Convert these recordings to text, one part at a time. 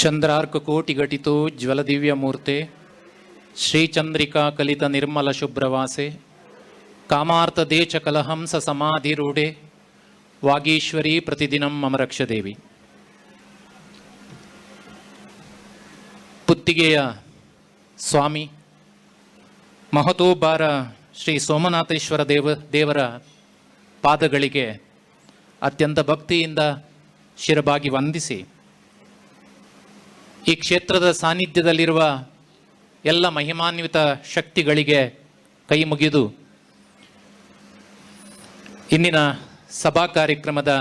ಚಂದ್ರಾರ್ಕಕೋಟಿಘಟಿತೋ ಜ್ವಲದಿವ್ಯಮೂರ್ತೆ, ಶ್ರೀಚಂದ್ರಿಕಾ ಕಲಿತ ನಿರ್ಮಲ ಶುಭ್ರವಾಸೆ ಕಾಮಾರ್ಥದೇಚ ಕಲಹಂಸ ಸಮಾಧಿರೂಢೆ, ವಾಗೀಶ್ವರಿ ಪ್ರತಿದಿನಂ ಮಮ ರಕ್ಷದೇವಿ. ಪುತ್ತಿಗೆಯ ಸ್ವಾಮಿ ಮಹತೋಬಾರ ಶ್ರೀ ಸೋಮನಾಥೇಶ್ವರ ದೇವ, ದೇವರ ಪಾದಗಳಿಗೆ ಅತ್ಯಂತ ಭಕ್ತಿಯಿಂದ ಶಿರಬಾಗಿ ವಂದಿಸಿ. ಈ ಕ್ಷೇತ್ರದ ಸಾನ್ನಿಧ್ಯದಲ್ಲಿರುವ ಎಲ್ಲ ಮಹಿಮಾನ್ವಿತ ಶಕ್ತಿಗಳಿಗೆ ಕೈ ಮುಗಿದು ಇಂದಿನ ಸಭಾ ಕಾರ್ಯಕ್ರಮದ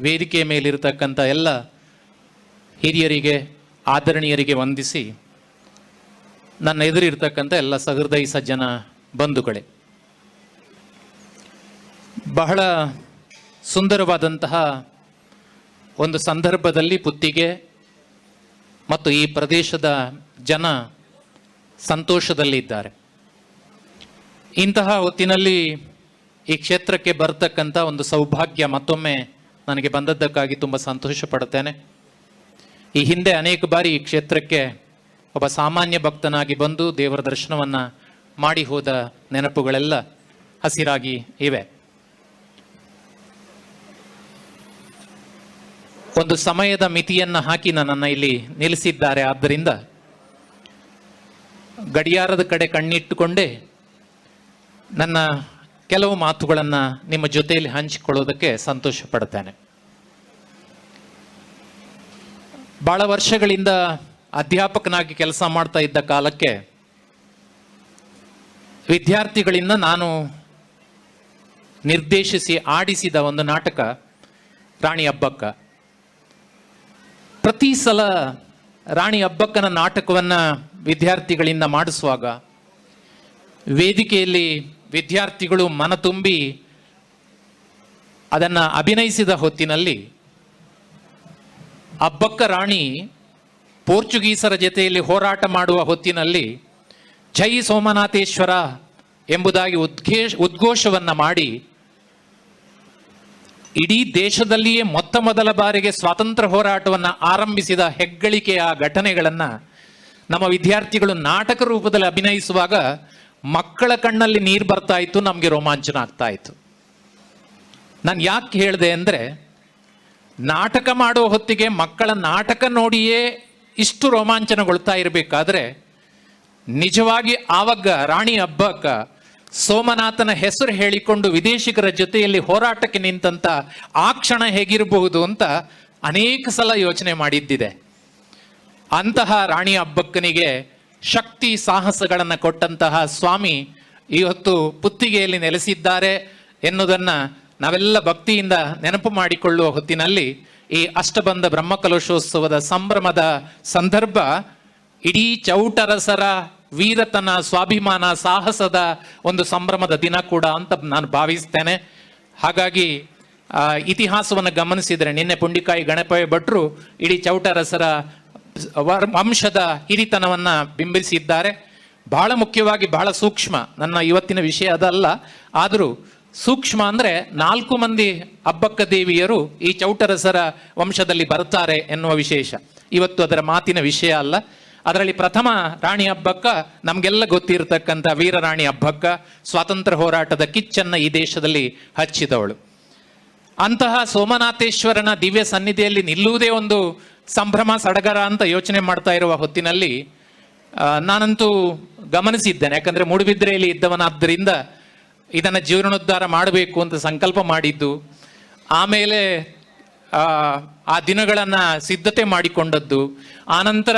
ವೇದಿಕೆ ಮೇಲಿರತಕ್ಕಂಥ ಎಲ್ಲ ಹಿರಿಯರಿಗೆ, ಆದರಣೀಯರಿಗೆ ವಂದಿಸಿ ನನ್ನ ಎದುರಿರ್ತಕ್ಕಂಥ ಎಲ್ಲ ಸಹೃದಯ ಸಜ್ಜನ ಬಂಧುಗಳೇ, ಬಹಳ ಸುಂದರವಾದಂತಹ ಒಂದು ಸಂದರ್ಭದಲ್ಲಿ ಪುತ್ತಿಗೆ ಮತ್ತು ಈ ಪ್ರದೇಶದ ಜನ ಸಂತೋಷದಲ್ಲಿದ್ದಾರೆ. ಇಂತಹ ಹೊತ್ತಿನಲ್ಲಿ ಈ ಕ್ಷೇತ್ರಕ್ಕೆ ಬರ್ತಕ್ಕಂಥ ಒಂದು ಸೌಭಾಗ್ಯ ಮತ್ತೊಮ್ಮೆ ನನಗೆ ಬಂದದ್ದಕ್ಕಾಗಿ ತುಂಬ ಸಂತೋಷ ಪಡ್ತೇನೆ ಈ ಹಿಂದೆ ಅನೇಕ ಬಾರಿ ಈ ಕ್ಷೇತ್ರಕ್ಕೆ ಒಬ್ಬ ಸಾಮಾನ್ಯ ಭಕ್ತನಾಗಿ ಬಂದು ದೇವರ ದರ್ಶನವನ್ನು ಮಾಡಿ ಹೋದ ನೆನಪುಗಳೆಲ್ಲ ಹಸಿರಾಗಿ ಇವೆ. ಒಂದು ಸಮಯದ ಮಿತಿಯನ್ನು ಹಾಕಿ ನನ್ನನ್ನು ಇಲ್ಲಿ ನಿಲ್ಲಿಸಿದ್ದಾರೆ. ಆದ್ದರಿಂದ ಗಡಿಯಾರದ ಕಡೆ ಕಣ್ಣಿಟ್ಟುಕೊಂಡೇ ನನ್ನ ಕೆಲವು ಮಾತುಗಳನ್ನು ನಿಮ್ಮ ಜೊತೆಯಲ್ಲಿ ಹಂಚಿಕೊಳ್ಳೋದಕ್ಕೆ ಸಂತೋಷ ಪಡ್ತೇನೆ ಭಾಳ ವರ್ಷಗಳಿಂದ ಅಧ್ಯಾಪಕನಾಗಿ ಕೆಲಸ ಮಾಡ್ತಾ ಇದ್ದ ಕಾಲಕ್ಕೆ ವಿದ್ಯಾರ್ಥಿಗಳಿಂದ ನಾನು ನಿರ್ದೇಶಿಸಿ ಆಡಿಸಿದ ಒಂದು ನಾಟಕ ರಾಣಿ ಹಬ್ಬಕ್ಕ. ಪ್ರತಿ ಸಲ ರಾಣಿ ಅಬ್ಬಕ್ಕನ ನಾಟಕವನ್ನ ವಿದ್ಯಾರ್ಥಿಗಳಿಂದ ಮಾಡಿಸುವಾಗ ವೇದಿಕೆಯಲ್ಲಿ ವಿದ್ಯಾರ್ಥಿಗಳು ಮನ ತುಂಬಿ ಅದನ್ನು ಅಭಿನಯಿಸಿದ ಹೊತ್ತಿನಲ್ಲಿ ಅಬ್ಬಕ್ಕ ರಾಣಿ ಪೋರ್ಚುಗೀಸರ ಜೊತೆಯಲ್ಲಿ ಹೋರಾಟ ಮಾಡುವ ಹೊತ್ತಿನಲ್ಲಿ ಜೈ ಸೋಮನಾಥೇಶ್ವರ ಎಂಬುದಾಗಿ ಉದ್ಘೇಶ್ ಉದ್ಘೋಷವನ್ನು ಮಾಡಿ ಇಡೀ ದೇಶದಲ್ಲಿಯೇ ಮೊತ್ತ ಮೊದಲ ಬಾರಿಗೆ ಸ್ವಾತಂತ್ರ್ಯ ಹೋರಾಟವನ್ನು ಆರಂಭಿಸಿದ ಹೆಗ್ಗಳಿಕೆಯ ಘಟನೆಗಳನ್ನು ನಮ್ಮ ವಿದ್ಯಾರ್ಥಿಗಳು ನಾಟಕ ರೂಪದಲ್ಲಿ ಅಭಿನಯಿಸುವಾಗ ಮಕ್ಕಳ ಕಣ್ಣಲ್ಲಿ ನೀರು ಬರ್ತಾ ಇತ್ತು, ನಮಗೆ ರೋಮಾಂಚನ ಆಗ್ತಾ ಇತ್ತು. ನಾನು ಯಾಕೆ ಹೇಳಿದೆ ಅಂದರೆ, ನಾಟಕ ಮಾಡುವ ಹೊತ್ತಿಗೆ ಮಕ್ಕಳ ನಾಟಕ ನೋಡಿಯೇ ಇಷ್ಟು ರೋಮಾಂಚನಗೊಳ್ತಾ ಇರಬೇಕಾದ್ರೆ, ನಿಜವಾಗಿ ಆವಾಗ ರಾಣಿ ಹಬ್ಬಕ್ಕ ಸೋಮನಾಥನ ಹೆಸರು ಹೇಳಿಕೊಂಡು ವಿದೇಶಿಗರ ಜೊತೆಯಲ್ಲಿ ಹೋರಾಟಕ್ಕೆ ನಿಂತಂತ ಆ ಕ್ಷಣ ಹೇಗಿರಬಹುದು ಅಂತ ಅನೇಕ ಸಲ ಯೋಚನೆ ಮಾಡಿದ್ದಿದೆ. ಅಂತಹ ರಾಣಿ ಅಬ್ಬಕ್ಕನಿಗೆ ಶಕ್ತಿ ಸಾಹಸಗಳನ್ನು ಕೊಟ್ಟಂತಹ ಸ್ವಾಮಿ ಇವತ್ತು ಪುತ್ತಿಗೆಯಲ್ಲಿ ನೆಲೆಸಿದ್ದಾರೆ ಎನ್ನುವುದನ್ನು ನಾವೆಲ್ಲ ಭಕ್ತಿಯಿಂದ ನೆನಪು ಮಾಡಿಕೊಳ್ಳುವ ಹೊತ್ತಿನಲ್ಲಿ ಈ ಅಷ್ಟಬಂಧ ಬ್ರಹ್ಮಕಲಶೋತ್ಸವದ ಸಂಭ್ರಮದ ಸಂದರ್ಭ ಇಡೀ ಚೌಟರಸರ ವೀರತನ, ಸ್ವಾಭಿಮಾನ, ಸಾಹಸದ ಒಂದು ಸಂಭ್ರಮದ ದಿನ ಕೂಡ ಅಂತ ನಾನು ಭಾವಿಸ್ತೇನೆ. ಹಾಗಾಗಿ ಇತಿಹಾಸವನ್ನು ಗಮನಿಸಿದರೆ ನಿನ್ನೆ ಪುಂಡಿಕಾಯಿ ಗಣಪಯ್ಯ ಭಟ್ರು ಇಡೀ ಚೌಟರಸರ ವಂಶದ ಹಿರಿತನವನ್ನು ಬಿಂಬಿಸಿದ್ದಾರೆ. ಬಹಳ ಮುಖ್ಯವಾಗಿ ಬಹಳ ಸೂಕ್ಷ್ಮ. ನನ್ನ ಇವತ್ತಿನ ವಿಷಯ ಅದಲ್ಲ. ಆದರೂ ಸೂಕ್ಷ್ಮ ಅಂದರೆ ನಾಲ್ಕು ಮಂದಿ ಅಬ್ಬಕ್ಕ ದೇವಿಯರು ಈ ಚೌಟರಸರ ವಂಶದಲ್ಲಿ ಬರ್ತಾರೆ ಎನ್ನುವ ವಿಶೇಷ. ಇವತ್ತು ಅದರ ಮಾತಿನ ವಿಷಯ ಅಲ್ಲ. ಅದರಲ್ಲಿ ಪ್ರಥಮ ರಾಣಿ ಹಬ್ಬಕ್ಕ ನಮಗೆಲ್ಲ ಗೊತ್ತಿರತಕ್ಕಂಥ ವೀರರಾಣಿ ಹಬ್ಬಕ್ಕ ಸ್ವಾತಂತ್ರ್ಯ ಹೋರಾಟದ ಕಿಚ್ಚನ್ನ ಈ ದೇಶದಲ್ಲಿ ಹಚ್ಚಿದವಳು. ಅಂತಹ ಸೋಮನಾಥೇಶ್ವರನ ದಿವ್ಯ ಸನ್ನಿಧಿಯಲ್ಲಿ ನಿಲ್ಲುವುದೇ ಒಂದು ಸಂಭ್ರಮ, ಸಡಗರ ಅಂತ ಯೋಚನೆ ಮಾಡ್ತಾ ಇರುವ ಹೊತ್ತಿನಲ್ಲಿ ನಾನಂತೂ ಗಮನಿಸಿದ್ದೇನೆ. ಯಾಕಂದ್ರೆ ಮೂಡುಬಿದ್ರೆಯಲ್ಲಿ ಇದ್ದವನಾದ್ದರಿಂದ ಇದನ್ನು ಜೀವನೋದ್ಧಾರ ಮಾಡಬೇಕು ಅಂತ ಸಂಕಲ್ಪ ಮಾಡಿದ್ದು. ಆಮೇಲೆ ಆ ದಿನಗಳನ್ನು ಸಿದ್ಧತೆ ಮಾಡಿಕೊಂಡದ್ದು. ಆನಂತರ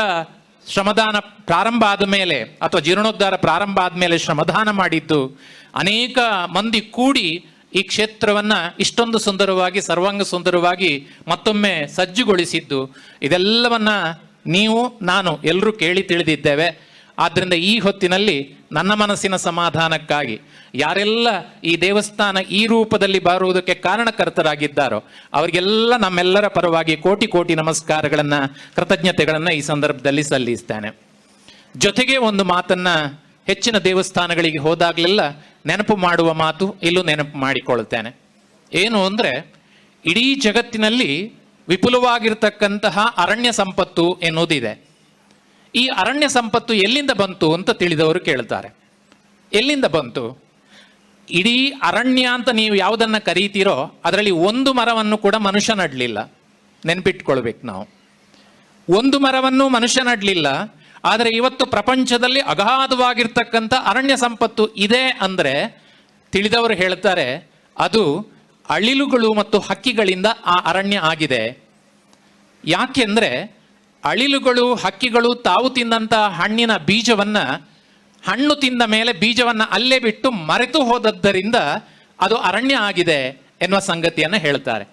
ಶ್ರಮದಾನ ಪ್ರಾರಂಭ ಆದ ಮೇಲೆ ಅಥವಾ ಜೀರ್ಣೋದ್ಧಾರ ಪ್ರಾರಂಭ ಆದ ಮೇಲೆ ಶ್ರಮದಾನ ಮಾಡಿದ್ದು ಅನೇಕ ಮಂದಿ ಕೂಡಿ ಈ ಕ್ಷೇತ್ರವನ್ನ ಇಷ್ಟೊಂದು ಸುಂದರವಾಗಿ, ಸರ್ವಾಂಗ ಸುಂದರವಾಗಿ ಮತ್ತೊಮ್ಮೆ ಸಜ್ಜುಗೊಳಿಸಿದ್ದು. ಇದೆಲ್ಲವನ್ನ ನೀವು, ನಾನು ಎಲ್ಲರೂ ಕೇಳಿ ತಿಳಿದಿದ್ದೇವೆ. ಆದ್ದರಿಂದ ಈ ಹೊತ್ತಿನಲ್ಲಿ ನನ್ನ ಮನಸ್ಸಿನ ಸಮಾಧಾನಕ್ಕಾಗಿ ಯಾರೆಲ್ಲ ಈ ದೇವಸ್ಥಾನ ಈ ರೂಪದಲ್ಲಿ ಬರುವುದಕ್ಕೆ ಕಾರಣಕರ್ತರಾಗಿದ್ದಾರೋ ಅವರಿಗೆಲ್ಲ ನಮ್ಮೆಲ್ಲರ ಪರವಾಗಿ ಕೋಟಿ ಕೋಟಿ ನಮಸ್ಕಾರಗಳನ್ನು, ಕೃತಜ್ಞತೆಗಳನ್ನು ಈ ಸಂದರ್ಭದಲ್ಲಿ ಸಲ್ಲಿಸ್ತೇನೆ. ಜೊತೆಗೆ ಒಂದು ಮಾತನ್ನ ಹೆಚ್ಚಿನ ದೇವಸ್ಥಾನಗಳಿಗೆ ಹೋದಾಗಲೆಲ್ಲ ನೆನಪು ಮಾಡುವ ಮಾತು ಇಲ್ಲೂ ನೆನಪು ಮಾಡಿಕೊಳ್ತೇನೆ ಏನು ಅಂದರೆ, ಇಡೀ ಜಗತ್ತಿನಲ್ಲಿ ವಿಪುಲವಾಗಿರ್ತಕ್ಕಂತಹ ಅರಣ್ಯ ಸಂಪತ್ತು ಎನ್ನುವುದಿದೆ. ಈ ಅರಣ್ಯ ಸಂಪತ್ತು ಎಲ್ಲಿಂದ ಬಂತು ಅಂತ ತಿಳಿದವರು ಕೇಳ್ತಾರೆ. ಎಲ್ಲಿಂದ ಬಂತು? ಇಡೀ ಅರಣ್ಯ ಅಂತ ನೀವು ಯಾವುದನ್ನ ಕರೀತೀರೋ ಅದರಲ್ಲಿ ಒಂದು ಮರವನ್ನು ಕೂಡ ಮನುಷ್ಯ ನಡಲಿಲ್ಲ. ನೆನ್ಪಿಟ್ಕೊಳ್ಬೇಕು ನಾವು. ಒಂದು ಮರವನ್ನು ಮನುಷ್ಯ ನಡಲಿಲ್ಲ. ಆದರೆ ಇವತ್ತು ಪ್ರಪಂಚದಲ್ಲಿ ಅಗಾಧವಾಗಿರ್ತಕ್ಕಂಥ ಅರಣ್ಯ ಸಂಪತ್ತು ಇದೆ ಅಂದರೆ ತಿಳಿದವರು ಹೇಳ್ತಾರೆ, ಅದು ಅಳಿಲುಗಳು ಮತ್ತು ಹಕ್ಕಿಗಳಿಂದ ಆ ಅರಣ್ಯ ಆಗಿದೆ. ಯಾಕೆಂದ್ರೆ ಅಳಿಲುಗಳು, ಹಕ್ಕಿಗಳು ತಾವು ತಿಂದಂಥ ಹಣ್ಣಿನ ಬೀಜವನ್ನ ಹಣ್ಣು ತಿಂದ ಮೇಲೆ ಬೀಜವನ್ನ ಅಲ್ಲೇ ಬಿಟ್ಟು ಮರೆತು ಹೋದದ್ದರಿಂದ ಅದು ಅರಣ್ಯ ಆಗಿದೆ ಎನ್ನುವ ಸಂಗತಿಯನ್ನು ಹೇಳ್ತಾರೆ.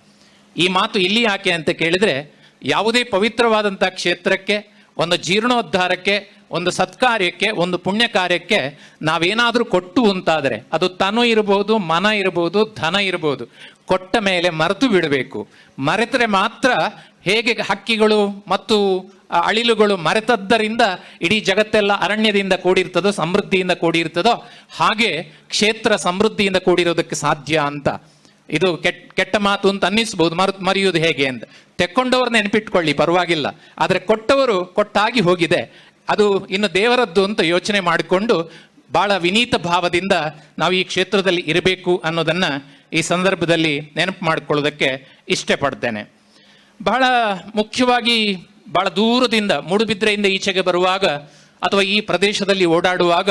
ಈ ಮಾತು ಇಲ್ಲಿ ಯಾಕೆ ಅಂತ ಕೇಳಿದರೆ, ಯಾವುದೇ ಪವಿತ್ರವಾದಂಥ ಕ್ಷೇತ್ರಕ್ಕೆ, ಒಂದು ಜೀರ್ಣೋದ್ಧಾರಕ್ಕೆ, ಒಂದು ಸತ್ಕಾರ್ಯಕ್ಕೆ, ಒಂದು ಪುಣ್ಯ ಕಾರ್ಯಕ್ಕೆ ನಾವೇನಾದರೂ ಕೊಟ್ಟು ಅಂತಾದರೆ, ಅದು ತನು ಇರಬಹುದು ಮನ ಇರಬಹುದು ಧನ ಇರಬಹುದು ಕೊಟ್ಟ ಮೇಲೆ ಮರೆತು ಬಿಡಬೇಕು. ಮರೆತರೆ ಮಾತ್ರ ಹೇಗೆ ಹಕ್ಕಿಗಳು ಮತ್ತು ಅಳಿಲುಗಳು ಮರೆತದ್ದರಿಂದ ಇಡೀ ಜಗತ್ತೆಲ್ಲ ಅರಣ್ಯದಿಂದ ಕೂಡಿರ್ತದೋ, ಸಮೃದ್ಧಿಯಿಂದ ಕೂಡಿರ್ತದೋ, ಹಾಗೆ ಕ್ಷೇತ್ರ ಸಮೃದ್ಧಿಯಿಂದ ಕೂಡಿರೋದಕ್ಕೆ ಸಾಧ್ಯ ಅಂತ. ಇದು ಕೆಟ್ಟ ಕೆಟ್ಟ ಮಾತು ಅಂತ ಅನ್ನಿಸ್ಬೋದು, ಮರು, ಮರೆಯುವುದು ಹೇಗೆ ಅಂತ. ತೆಕ್ಕೊಂಡವ್ರು ನೆನಪಿಟ್ಕೊಳ್ಳಿ, ಪರವಾಗಿಲ್ಲ. ಆದರೆ ಕೊಟ್ಟವರು ಕೊಟ್ಟಾಗಿ ಹೋಗಿದೆ. ಅದು ಇನ್ನು ದೇವರದ್ದು ಅಂತ ಯೋಚನೆ ಮಾಡಿಕೊಂಡು ಬಹಳ ವಿನೀತ ಭಾವದಿಂದ ನಾವು ಈ ಕ್ಷೇತ್ರದಲ್ಲಿ ಇರಬೇಕು ಅನ್ನೋದನ್ನು ಈ ಸಂದರ್ಭದಲ್ಲಿ ನೆನಪು ಮಾಡಿಕೊಳ್ಳೋದಕ್ಕೆ ಇಷ್ಟಪಡ್ತೇನೆ. ಬಹಳ ಮುಖ್ಯವಾಗಿ ಬಹಳ ದೂರದಿಂದ ಮೂಡುಬಿದ್ರೆಯಿಂದ ಈಚೆಗೆ ಬರುವಾಗ ಅಥವಾ ಈ ಪ್ರದೇಶದಲ್ಲಿ ಓಡಾಡುವಾಗ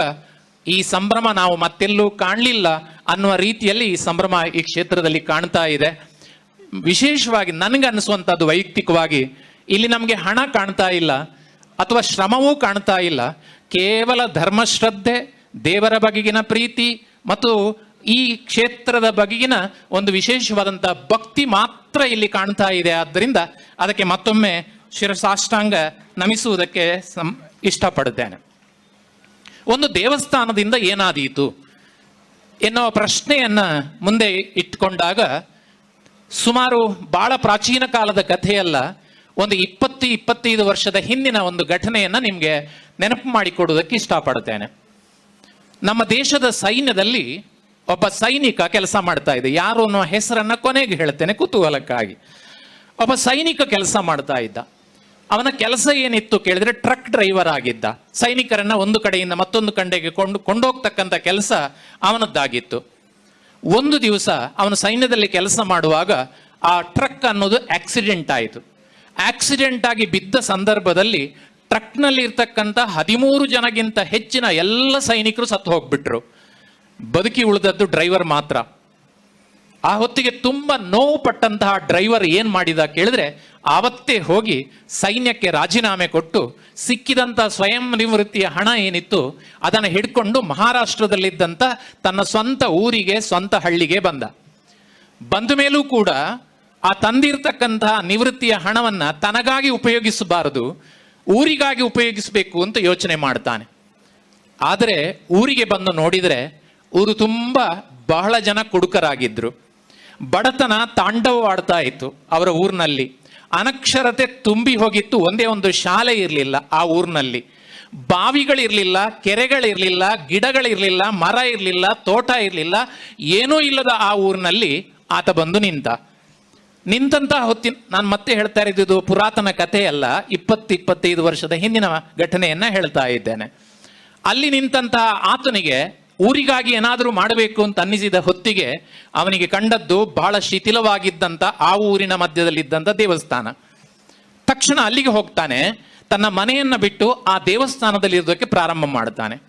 ಈ ಸಂಭ್ರಮ ನಾವು ಮತ್ತೆಲ್ಲೂ ಕಾಣಲಿಲ್ಲ ಅನ್ನುವ ರೀತಿಯಲ್ಲಿ ಈ ಸಂಭ್ರಮ ಈ ಕ್ಷೇತ್ರದಲ್ಲಿ ಕಾಣ್ತಾ ಇದೆ. ವಿಶೇಷವಾಗಿ ನನಗೆ ಅನಿಸುವಂಥದ್ದು ವೈಯಕ್ತಿಕವಾಗಿ ಇಲ್ಲಿ ನಮಗೆ ಹಣ ಕಾಣ್ತಾ ಇಲ್ಲ ಅಥವಾ ಶ್ರಮವೂ ಕಾಣ್ತಾ ಇಲ್ಲ. ಕೇವಲ ಧರ್ಮಶ್ರದ್ಧೆ, ದೇವರ ಬಗೆಗಿನ ಪ್ರೀತಿ ಮತ್ತು ಈ ಕ್ಷೇತ್ರದ ಬಗೆಗಿನ ಒಂದು ವಿಶೇಷವಾದಂಥ ಭಕ್ತಿ ಮಾತ್ರ ಇಲ್ಲಿ ಕಾಣ್ತಾ ಇದೆ. ಆದ್ದರಿಂದ ಅದಕ್ಕೆ ಮತ್ತೊಮ್ಮೆ ಶಿರಸಾಷ್ಟಾಂಗ ನಮಿಸುವುದಕ್ಕೆ ಇಷ್ಟಪಡುತ್ತೇನೆ. ಒಂದು ದೇವಸ್ಥಾನದಿಂದ ಏನಾದೀತು ಎನ್ನುವ ಪ್ರಶ್ನೆಯನ್ನ ಮುಂದೆ ಇಟ್ಕೊಂಡಾಗ ಸುಮಾರು ಬಹಳ ಪ್ರಾಚೀನ ಕಾಲದ ಕಥೆಯಲ್ಲ, ಒಂದು ಇಪ್ಪತ್ತು, ಇಪ್ಪತ್ತೈದು ವರ್ಷದ ಹಿಂದಿನ ಒಂದು ಘಟನೆಯನ್ನ ನಿಮಗೆ ನೆನಪು ಮಾಡಿಕೊಡುವುದಕ್ಕೆ ಇಷ್ಟಪಡುತ್ತೇನೆ. ನಮ್ಮ ದೇಶದ ಸೈನ್ಯದಲ್ಲಿ ಒಬ್ಬ ಸೈನಿಕ ಕೆಲಸ ಮಾಡ್ತಾ ಇದ್ದ ಯಾರು ಅನ್ನೋ ಹೆಸರನ್ನ ಕೊನೆಗೆ ಹೇಳ್ತೇನೆ ಕುತೂಹಲಕ್ಕಾಗಿ. ಒಬ್ಬ ಸೈನಿಕ ಕೆಲಸ ಮಾಡ್ತಾ ಇದ್ದ. ಅವನ ಕೆಲಸ ಏನಿತ್ತು ಕೇಳಿದ್ರೆ ಟ್ರಕ್ ಡ್ರೈವರ್ ಆಗಿದ್ದ. ಸೈನಿಕರನ್ನ ಒಂದು ಕಡೆಯಿಂದ ಮತ್ತೊಂದು ಕಡೆಗೆ ಕೊಂಡು ಕೊಂಡೋಗ್ತಕ್ಕಂಥ ಕೆಲಸ ಅವನದ್ದಾಗಿತ್ತು. ಒಂದು ದಿವಸ ಅವನು ಸೈನ್ಯದಲ್ಲಿ ಕೆಲಸ ಮಾಡುವಾಗ ಆ ಟ್ರಕ್ ಅನ್ನೋದು ಆಕ್ಸಿಡೆಂಟ್ ಆಯಿತು. ಆಕ್ಸಿಡೆಂಟ್ ಆಗಿ ಬಿದ್ದ ಸಂದರ್ಭದಲ್ಲಿ ಟ್ರಕ್ನಲ್ಲಿ ಇರ್ತಕ್ಕಂಥ ಹದಿಮೂರು ಜನಗಿಂತ ಹೆಚ್ಚಿನ ಎಲ್ಲ ಸೈನಿಕರು ಸತ್ತು ಹೋಗ್ಬಿಟ್ರು. ಬದುಕಿ ಉಳಿದದ್ದು ಡ್ರೈವರ್ ಮಾತ್ರ. ಆ ಹೊತ್ತಿಗೆ ತುಂಬ ನೋವು ಪಟ್ಟಂತಹ ಡ್ರೈವರ್ ಏನು ಮಾಡಿದ ಕೇಳಿದ್ರೆ ಆವತ್ತೇ ಹೋಗಿ ಸೈನ್ಯಕ್ಕೆ ರಾಜೀನಾಮೆ ಕೊಟ್ಟು ಸಿಕ್ಕಿದಂಥ ಸ್ವಯಂ ನಿವೃತ್ತಿಯ ಹಣ ಏನಿತ್ತು ಅದನ್ನು ಹಿಡ್ಕೊಂಡು ಮಹಾರಾಷ್ಟ್ರದಲ್ಲಿದ್ದಂಥ ತನ್ನ ಸ್ವಂತ ಊರಿಗೆ, ಸ್ವಂತ ಹಳ್ಳಿಗೆ ಬಂದ. ಬಂದ ಮೇಲೂ ಕೂಡ ಆ ತಂದಿರ್ತಕ್ಕಂತಹ ನಿವೃತ್ತಿಯ ಹಣವನ್ನ ತನಗಾಗಿ ಉಪಯೋಗಿಸಬಾರದು, ಊರಿಗಾಗಿ ಉಪಯೋಗಿಸಬೇಕು ಅಂತ ಯೋಚನೆ ಮಾಡ್ತಾನೆ. ಆದರೆ ಊರಿಗೆ ಬಂದು ನೋಡಿದರೆ ಊರು ತುಂಬ ಬಹಳ ಜನ ಕುಡುಕರಾಗಿದ್ದರು ಬಡತನ ತಾಂಡವವಾಡ್ತಾ ಇತ್ತು ಅವರ ಊರಿನಲ್ಲಿ. ಅನಕ್ಷರತೆ ತುಂಬಿ ಹೋಗಿತ್ತು, ಒಂದೇ ಒಂದು ಶಾಲೆ ಇರಲಿಲ್ಲ ಆ ಊರಿನಲ್ಲಿ. ಬಾವಿಗಳಿರಲಿಲ್ಲ, ಕೆರೆಗಳಿರಲಿಲ್ಲ, ಗಿಡಗಳಿರಲಿಲ್ಲ, ಮರ ಇರಲಿಲ್ಲ, ತೋಟ ಇರಲಿಲ್ಲ, ಏನೂ ಇಲ್ಲದ ಆ ಊರಿನಲ್ಲಿ ಆತ ಬಂದು ನಿಂತ ನಿಂತಹ ಹೊತ್ತಿನ, ನಾನು ಮತ್ತೆ ಹೇಳ್ತಾ ಇದ್ದಿದ್ದು ಪುರಾತನ ಕಥೆಯಲ್ಲ, ಇಪ್ಪತ್ತು ಇಪ್ಪತ್ತೈದು ವರ್ಷದ ಹಿಂದಿನ ಘಟನೆಯನ್ನ ಹೇಳ್ತಾ ಇದ್ದೇನೆ. ಅಲ್ಲಿ ನಿಂತಹ ಆತನಿಗೆ ಊರಿಗಾಗಿ ಏನಾದರೂ ಮಾಡಬೇಕು ಅಂತ ಅನ್ನಿಸಿದ ಹೊತ್ತಿಗೆ ಅವನಿಗೆ ಕಂಡದ್ದು ಬಹಳ ಶಿಥಿಲವಾಗಿದ್ದಂಥ ಆ ಊರಿನ ಮಧ್ಯದಲ್ಲಿದ್ದಂಥ ದೇವಸ್ಥಾನ. ತಕ್ಷಣ ಅಲ್ಲಿಗೆ ಹೋಗ್ತಾನೆ. ತನ್ನ ಮನೆಯನ್ನು ಬಿಟ್ಟು ಆ ದೇವಸ್ಥಾನದಲ್ಲಿ ಇರೋದಕ್ಕೆ ಪ್ರಾರಂಭ ಮಾಡ್ತಾನೆ.